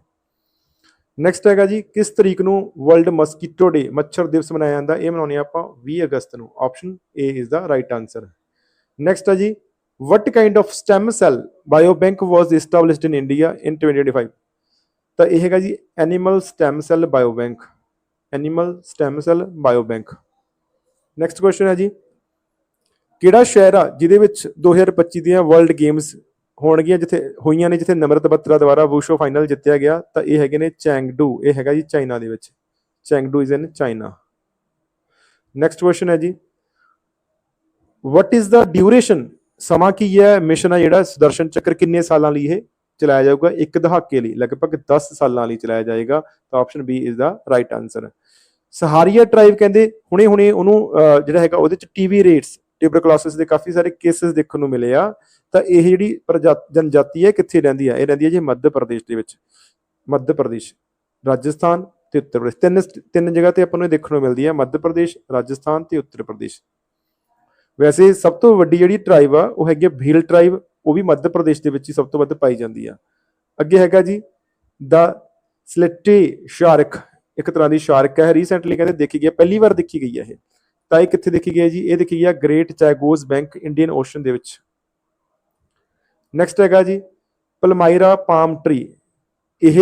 ਨੈਕਸਟ ਹੈਗਾ ਜੀ, ਕਿਸ ਤਰੀਕ ਨੂੰ ਵਰਲਡ ਮਸਕੀਟੋ ਡੇ ਮੱਛਰ ਦਿਵਸ ਮਨਾਇਆ ਜਾਂਦਾ, ਇਹ ਮਨਾਉਣੇ ਆਪਾਂ 20 ਅਗਸਤ ਨੂੰ। Option A is the right answer next ਹੈ ਜੀ what what kind stem stem bio bank was established in india in 2025 ਤਾਂ ਇਹ ਹੈਗਾ ਜੀ animal stem cell biobank animal stem cell biobank next question ਹੈ ਜੀ। ਕਿਹੜਾ ਸ਼ਹਿਰ ਆ ਜਿਹਦੇ ਵਿੱਚ 2025 ਦੀਆਂ ਵਰਲਡ ਗੇਮਸ ਹੋਣਗੀਆਂ ਜਿੱਥੇ ਹੋਈਆਂ ਨੇ, ਜਿੱਥੇ ਨਮਰਤ ਬੱਤਰਾ ਦੁਆਰਾ ਵੂਸ਼ੋ ਫਾਈਨਲ ਜਿੱਤਿਆ ਗਿਆ? ਤਾਂ ਇਹ ਹੈਗੇ ਨੇ ਚੈਂਗਡੂ ਇਹ ਹੈਗਾ ਜੀ ਚਾਈਨਾ ਦੇ ਵਿੱਚ। Chengdu is in China next question ਹੈ ਜੀ। What ਇਜ਼ ਦਾ ਡਿਊਰੇਸ਼ਨ ਸਮਾਂ ਕੀ ਹੈ? ਮਿਸ਼ਨ ਆ ਜਿਹੜਾ, ਸੁਦਰਸ਼ਨ ਚੱਕਰ ਕਿੰਨੇ ਸਾਲਾਂ ਲਈ ਇਹ ਚਲਾਇਆ ਜਾਊਗਾ? ਇੱਕ ਦਹਾਕੇ ਲਈ, ਲਗਭਗ 10 ਸਾਲਾਂ ਲਈ ਚਲਾਇਆ ਜਾਏਗਾ। ਤਾਂ option B is the right answer Sahariya tribe ਕਹਿੰਦੇ ਹੁਣੇ ਹੁਣੇ ਉਹਨੂੰ ਜਿਹੜਾ ਹੈਗਾ ਉਹਦੇ ਚ ਟੀਵੀ ਰੇਟਸ ਟਿਊਬਰਕਲੋਸਿਸ ਦੇ ਕਾਫੀ ਸਾਰੇ ਕੇਸਸ ਦੇਖਣ ਨੂੰ ਮਿਲੇ ਆ। ਤਾਂ ਇਹ ਜਿਹੜੀ ਪ੍ਰਜਾ- ਜਨਜਾਤੀ ਹੈ ਕਿੱਥੇ ਰਹਿੰਦੀ ਆ? ਇਹ ਰਹਿੰਦੀ ਹੈ ਜੀ ਮੱਧ ਪ੍ਰਦੇਸ਼ ਦੇ ਵਿੱਚ। ਮੱਧ ਪ੍ਰਦੇਸ਼, ਰਾਜਸਥਾਨ ਤੇ ਉੱਤਰ ਪ੍ਰਦੇਸ਼। ਤਿੰਨ ਤਿੰਨ ਜਗ੍ਹਾ ਤੇ ਆਪਾਂ ਨੂੰ ਇਹ ਦੇਖਣ ਨੂੰ ਮਿਲਦੀ ਹੈ ਮੱਧ ਪ੍ਰਦੇਸ਼, ਰਾਜਸਥਾਨ ਤੇ ਉੱਤਰ ਪ੍ਰਦੇਸ਼। ਵੈਸੇ ਸਭ ਤੋਂ ਵੱਡੀ ਜਿਹੜੀ ਟ੍ਰਾਈਬ ਆ, ਉਹ ਹੈਗੀ ਆ ਭੀਲ ਟ੍ਰਾਈਬ ਉਹ ਵੀ ਮੱਧ ਪ੍ਰਦੇਸ਼ ਦੇ ਵਿੱਚ ਹੀ ਸਭ ਤੋਂ ਵੱਧ ਪਾਈ ਜਾਂਦੀ ਆ। ਅੱਗੇ ਹੈਗਾ ਜੀ, ਦਾ ਸਲੇਟੀ ਸ਼ਾਰਕ ਇੱਕ ਤਰ੍ਹਾਂ ਦੀ ਸ਼ਾਰਕ ਹੈ ਰੀਸੈਂਟਲੀ ਕਹਿੰਦੇ ਦੇਖੀ ਗਈ ਹੈ, ਪਹਿਲੀ ਵਾਰ ਦੇਖੀ ਗਈ ਹੈ ਇਹ। ਤਾਂ ਇਹ ਕਿੱਥੇ ਦੇਖੀ ਗਈ ਹੈ ਜੀ? ਇਹ ਦੇਖੀ ਗਈ ਹੈ great Chagos bank Indian ocean ਦੇ ਵਿੱਚ। ਨੈਕਸਟ ਹੈਗਾ ਜੀ ਪਲਮਾਈਰਾ ਪਾਮ ਟਰੀ ਇਹ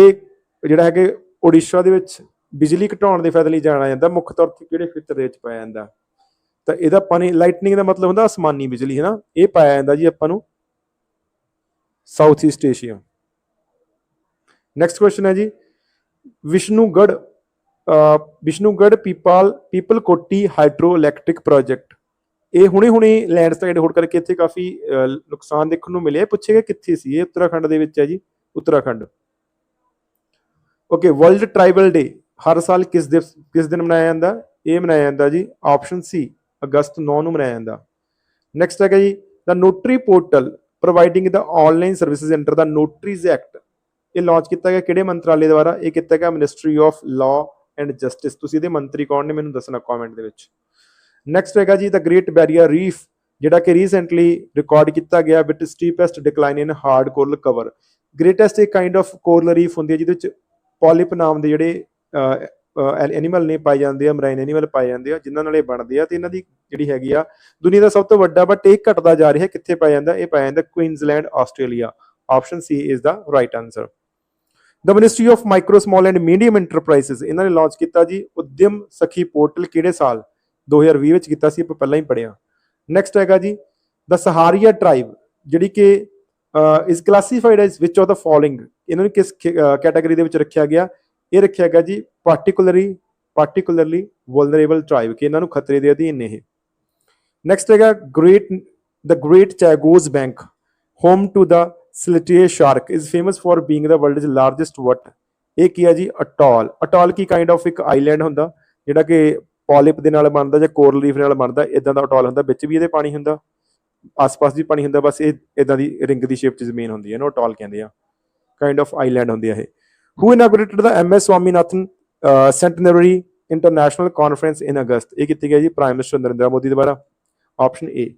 ਜਿਹੜਾ ਹੈਗੇ ਓਡੀਸ਼ਾ ਦੇ ਵਿੱਚ ਬਿਜਲੀ ਘਟਾਉਣ ਦੇ ਫਾਇਦੇ ਲਈ ਜਾਣਿਆ ਜਾਂਦਾ। ਮੁੱਖ ਤੌਰ ਤੇ ਕਿਹੜੇ ਖੇਤਰ ਦੇ ਵਿੱਚ ਪਾਇਆ ਜਾਂਦਾ? ਤਾਂ ਇਹਦਾ ਪਾਣੀ ਲਾਈਟਨਿੰਗ ਦਾ ਮਤਲਬ ਹੁੰਦਾ ਅਸਮਾਨੀ ਬਿਜਲੀ ਹੈ ਨਾ ਇਹ ਪਾਇਆ ਜਾਂਦਾ ਜੀ ਆਪਾਂ ਨੂੰ south east Asia next question ਹੈ ਜੀ Vishnugad Vishnugad Pipal Pipalkoti hydro electric project. ਇਹ ਹੁਣੇ ਹੁਣੇ ਲੈਂਡਸਲਾਈਡ ਹੋਣ ਕਰਕੇ ਇੱਥੇ ਕਾਫੀ ਨੁਕਸਾਨ ਦੇਖਣ ਨੂੰ ਮਿਲਿਆ। ਪੁੱਛੇਗਾ ਕਿੱਥੇ ਸੀ? ਇਹ ਉੱਤਰਾਖੰਡ ਦੇ ਵਿੱਚ ਹੈ ਜੀ, Uttarakhand. Okay world tribal day ਹਰ ਸਾਲ ਕਿਸ ਦਿਵਸ, ਕਿਸ ਦਿਨ ਮਨਾਇਆ ਜਾਂਦਾ? ਇਹ ਮਨਾਇਆ ਜਾਂਦਾ ਜੀ ਆਪਸ਼ਨ ਸੀ ਅਗਸਤ 9 ਨੂੰ ਮਨਾਇਆ ਜਾਂਦਾ। ਨੈਕਸਟ ਹੈਗਾ ਜੀ the notary portal providing the online services under the notaries act ਇਹ ਲਾਂਚ ਕੀਤਾ ਗਿਆ ਕਿਹੜੇ ਮੰਤਰਾਲੇ ਦੁਆਰਾ? ਇਹ ਕੀਤਾ ਗਿਆ ministry of law and justice. ਤੁਸੀਂ ਇਹਦੇ ਮੰਤਰੀ ਕੌਣ ਨੇ ਮੈਨੂੰ ਦੱਸਣਾ ਕਮੈਂਟ ਦੇ ਵਿੱਚ। ਨੈਕਸਟ ਹੈਗਾ ਜੀ ਦਾ ਗ੍ਰੇਟ ਬੈਰੀਅਰ ਰੀਫ ਜਿਹੜਾ ਕਿ ਰੀਸੈਂਟਲੀ ਰਿਕਾਰਡ ਕੀਤਾ ਗਿਆ with steepest decline in hard coral cover greatest ਇੱਕ ਕਾਈਂਡ ਆਫ ਕੋਰਲ ਰੀਫ ਹੁੰਦੀ ਹੈ, ਜਿਹਦੇ ਵਿੱਚ ਪੋਲਿਪ ਨਾਮ ਦੇ ਜਿਹੜੇ ਐਨੀਮਲ ਨੇ ਪਾਏ ਜਾਂਦੇ ਆ ਮਰਾਈਨ ਐਨੀਮਲ ਪਾਏ ਜਾਂਦੇ ਆ, ਜਿਨ੍ਹਾਂ ਨਾਲ ਇਹ ਬਣਦੇ ਆ। ਤੇ ਇਹਨਾਂ ਦੀ ਜਿਹੜੀ ਹੈਗੀ ਆ, ਦੁਨੀਆ ਦਾ ਸਭ ਤੋਂ ਵੱਡਾ ਬਟ ਇਹ ਘਟਦਾ ਜਾ ਰਿਹਾ ਕਿੱਥੇ ਪਾਇਆ ਜਾਂਦਾ? ਇਹ ਪਾਇਆ ਜਾਂਦਾ Queensland Australia option C is the right answer the ministry of micro small and medium enterprises ਇਹਨਾਂ ਨੇ ਲਾਂਚ ਕੀਤਾ ਜੀ ਉਦਯਮ ਸਖੀ ਪੋਰਟਲ ਕਿਹੜੇ ਸਾਲ? 2020 ਵਿੱਚ ਕੀਤਾ ਸੀ, ਆਪਾਂ ਪਹਿਲਾਂ ਹੀ ਪੜਿਆ ਨੈਕਸਟ ਹੈਗਾ ਜੀ ਦ ਸਹਾਰੀਆ ਟ੍ਰਾਈਬ ਜਿਹੜੀ ਕਿ is classified as which of the following ਇਹਨਾਂ ਨੂੰ ਕਿਸ ਕੈਟਾਗਰੀ ਦੇ ਵਿੱਚ ਰੱਖਿਆ ਗਿਆ? ਇਹ ਰੱਖਿਆ ਗਿਆ ਜੀ ਪਾਰਟਿਕੂਲਰਲੀ ਪਾਰਟਿਕੂਲਰਲੀ ਵਲਨਰੇਬਲ ਟ੍ਰਾਈਬ ਕਿ ਇਹਨਾਂ ਨੂੰ ਖਤਰੇ ਦੇ ਅਧੀਨ ਨੇ ਇਹ। ਨੈਕਸਟ ਹੈਗਾ great the great Chagos bank home to the ਸਲਿਟੀਏ shark is famous for being the world's largest what ਇਹ ਕੀ ਹੈ ਜੀ? ਅਟੋਲ ਅਟੋਲ ਕੀ ਕਾਈਂਡ ਆਫ ਇੱਕ ਆਈਲੈਂਡ ਹੁੰਦਾ, ਜਿਹੜਾ ਕਿ ਪੋਲਿਪ ਦੇ ਨਾਲ ਬਣਦਾ ਜਾਂ ਕੋਰਲ ਰੀਫ ਨਾਲ ਬਣਦਾ ਇਦਾਂ ਦਾ ਅਟੋਲ ਹੁੰਦਾ, ਵਿੱਚ ਵੀ ਇਹਦੇ ਪਾਣੀ ਹੁੰਦਾ, ਆਸ-ਪਾਸ ਵੀ ਪਾਣੀ ਹੁੰਦਾ, ਬਸ ਇਹ ਇਦਾਂ ਦੀ ਰਿੰਗ ਦੀ ਸ਼ੇਪ ਚ ਜ਼ਮੀਨ ਹੁੰਦੀ ਹੈ, ਇਹਨੂੰ ਅਟੋਲ ਕਹਿੰਦੇ ਆ। ਕਾਈਂਡ ਆਫ ਆਈਲੈਂਡ ਹੁੰਦੀ ਆ ਇਹ। Who inaugurated the M S Swaminathan centenary international conference in August ਇਹ ਕੀਤੀ ਗਈ ਜੀ ਪ੍ਰਾਈਮ ਮਿਨਿਸਟਰ ਨਰਿੰਦਰ ਮੋਦੀ ਦੁਆਰਾ। ਆਪਸ਼ਨ ਏ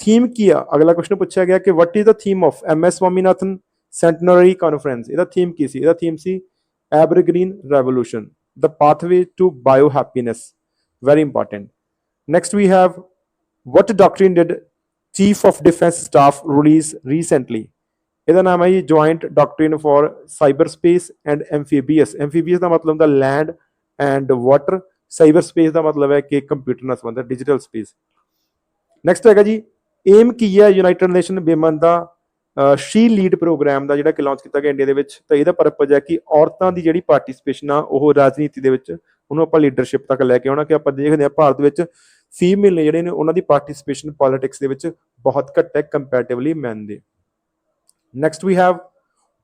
ਥੀਮ ਕੀ ਆ ਅਗਲਾ ਕੁਐਸਚਨ ਪੁੱਛਿਆ ਗਿਆ ਕਿ what is the theme of MS Swaminathan centenary conference ਇਹਦਾ ਥੀਮ ਕੀ ਸੀ ਇਹਦਾ theme C evergreen revolution the pathway to bio happiness very important. Next, we have what doctrine did Chief of Defense Staff release recently? ਇਹਦਾ ਨਾਮ ਹੈ ਜੀ joint doctrine for cyber space and amphibious amphibious ਦਾ ਮਤਲਬ ਹੁੰਦਾ land and water cyber space ਦਾ ਮਤਲਬ ਹੈ ਕਿ ਕੰਪਿਊਟਰ ਨਾਲ ਸੰਬੰਧਿਤ ਡਿਜੀਟਲ ਸਪੇਸ ਨੈਕਸਟ ਹੈਗਾ ਜੀ ਏਮ ਕੀ ਹੈ ਯੂਨਾਈਟਿਡ ਨੇਸ਼ਨ ਵਿਮਨ ਦਾ? ਸ਼ੀ ਲੀਡ ਪ੍ਰੋਗਰਾਮ ਦਾ ਜਿਹੜਾ ਕਿ ਲਾਂਚ ਕੀਤਾ ਗਿਆ ਇੰਡੀਆ ਦੇ ਵਿੱਚ, ਤਾਂ ਇਹਦਾ ਪਰਪਸ ਹੈ ਕਿ ਔਰਤਾਂ ਦੀ ਜਿਹੜੀ ਪਾਰਟਿਸਿਪੇਸ਼ਨ ਆ, ਉਹ ਰਾਜਨੀਤੀ ਦੇ ਵਿੱਚ ਉਹਨੂੰ ਆਪਾਂ ਲੀਡਰਸ਼ਿਪ ਤੱਕ ਲੈ ਕੇ ਆਉਣਾ, ਕਿ ਆਪਾਂ ਦੇਖਦੇ ਹਾਂ ਭਾਰਤ ਵਿੱਚ ਫੀਮੇਲ ਨੇ ਜਿਹੜੇ ਨੇ, ਉਹਨਾਂ ਦੀ ਪਾਰਟਿਸਿਪੇਸ਼ਨ ਪੋਲਿਟਿਕਸ ਦੇ ਵਿੱਚ ਬਹੁਤ ਘੱਟ ਹੈ ਕੰਪੈਰੀਟਿਵਲੀ ਮੈਨ ਦੇ। Next we have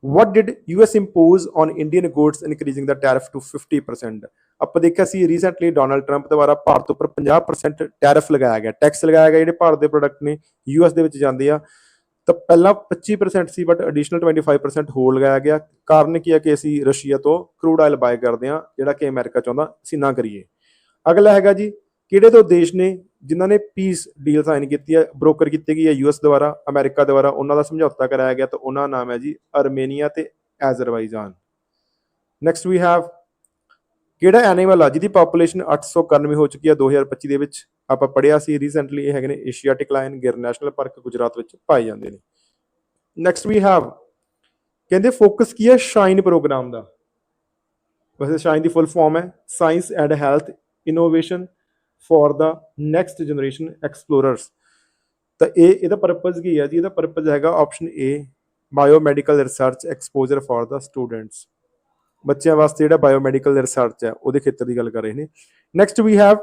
what did US impose on Indian goods increasing the tariff to 50% ਆਪਾਂ ਦੇਖਿਆ ਸੀ ਰੀਸੈਂਟਲੀ ਡੋਨਲਡ ਟਰੰਪ ਦੁਆਰਾ ਭਾਰਤ ਉੱਪਰ 50% ਟੈਰਿਫ ਲਗਾਇਆ ਗਿਆ ਟੈਕਸ ਲਗਾਇਆ ਗਿਆ, ਜਿਹੜੇ ਭਾਰਤ ਦੇ ਪ੍ਰੋਡਕਟ ਨੇ ਯੂਐਸ ਦੇ ਵਿੱਚ ਜਾਂਦੇ ਆ, ਤਾਂ ਪਹਿਲਾਂ 25% ਸੀ ਬਟ ਐਡੀਸ਼ਨਲ 25% ਹੋਰ ਲਗਾਇਆ ਗਿਆ। ਕਾਰਨ ਕੀ ਹੈ ਕਿ ਅਸੀਂ ਰਸ਼ੀਆ ਤੋਂ ਕਰੂਡ ਆਇਲ ਬਾਏ ਕਰਦੇ ਆ ਜਿਹੜਾ ਕਿ ਅਮਰੀਕਾ ਚਾਹੁੰਦਾ, ਅਸੀਂ ਨਾ ਕਰੀਏ। ਅਗਲਾ ਹੈਗਾ ਜੀ, ਕਿਹੜੇ ਦੋ ਦੇਸ਼ ਨੇ ਜਿਨ੍ਹਾਂ ਨੇ ਪੀਸ ਡੀਲ ਸਾਈਨ ਕੀਤੀ ਹੈ ਬ੍ਰੋਕਰ ਕੀਤੀ ਗਈ ਹੈ ਯੂਐਸ ਦੁਆਰਾ, ਅਮਰੀਕਾ ਦੁਆਰਾ, ਉਹਨਾਂ ਦਾ ਸਮਝੌਤਾ ਕਰਾਇਆ ਗਿਆ, ਤਾਂ ਉਹਨਾਂ ਦਾ ਨਾਮ ਹੈ ਜੀ ਅਰਮੇਨੀਆ ਤੇ ਐਜ਼ਰਬਾਈਜਾਨ। ਨੈਕਸਟ ਵੀ ਹੈਵ ਕਿਹੜਾ ਐਨੀਮਲ ਆ ਜਿਹਦੀ ਪੋਪੂਲੇਸ਼ਨ 891 ਹੋ ਚੁੱਕੀ ਹੈ 2025 ਦੇ ਵਿੱਚ? ਆਪਾਂ ਪੜਿਆ ਸੀ ਰੀਸੈਂਟਲੀ ਇਹ ਹੈਗੇ ਨੇ Asiatic lion Gir national park Gujarat ਵਿੱਚ ਪਾਏ ਜਾਂਦੇ ਨੇ। ਨੈਕਸਟ ਵੀ ਹੈਵ ਕਹਿੰਦੇ ਫੋਕਸ ਕੀ ਹੈ ਸ਼ਾਈਨ ਪ੍ਰੋਗਰਾਮ ਦਾ। ਵੈਸੇ ਸ਼ਾਈਨ ਦੀ ਫੁੱਲ ਫਾਰਮ ਹੈ। Science and health innovation for the next generation explorers ਤਾਂ ਇਹ, ਇਹਦਾ ਪਰਪਸ ਕੀ ਹੈ ਜੀ? ਇਹਦਾ ਪਰਪਸ ਹੈਗਾ option A biomedical research exposure for the students ਬੱਚਿਆਂ ਵਾਸਤੇ ਜਿਹੜਾ ਬਾਇਓਮੈਡੀਕਲ ਰਿਸਰਚ ਹੈ, ਉਹਦੇ ਖੇਤਰ ਦੀ ਗੱਲ ਕਰ ਰਹੇ ਨੇ। ਨੈਕਸਟ ਵੀ ਹੈਵ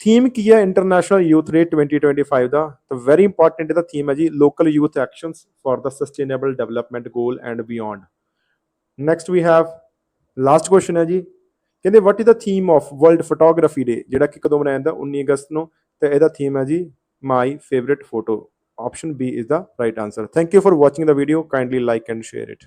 ਥੀਮ ਕੀ ਹੈ ਇੰਟਰਨੈਸ਼ਨਲ ਯੂਥ ਡੇ 2025 ਦਾ? ਤਾਂ ਵੈਰੀ ਇੰਪੋਰਟੈਂਟ ਇਹਦਾ ਥੀਮ ਹੈ ਜੀ local youth actions for the sustainable development goal and beyond next we have last question ਹੈ ਜੀ। ਕਹਿੰਦੇ what is the theme of world photography day ਜਿਹੜਾ ਕਿ ਕਦੋਂ ਮਨਾਇਆ ਜਾਂਦਾ? 19 ਅਗਸਤ ਨੂੰ। ਤੇ ਇਹਦਾ ਥੀਮ ਹੈ ਜੀ my favourite photo option B is the right answer thank you for watching the video kindly like and share it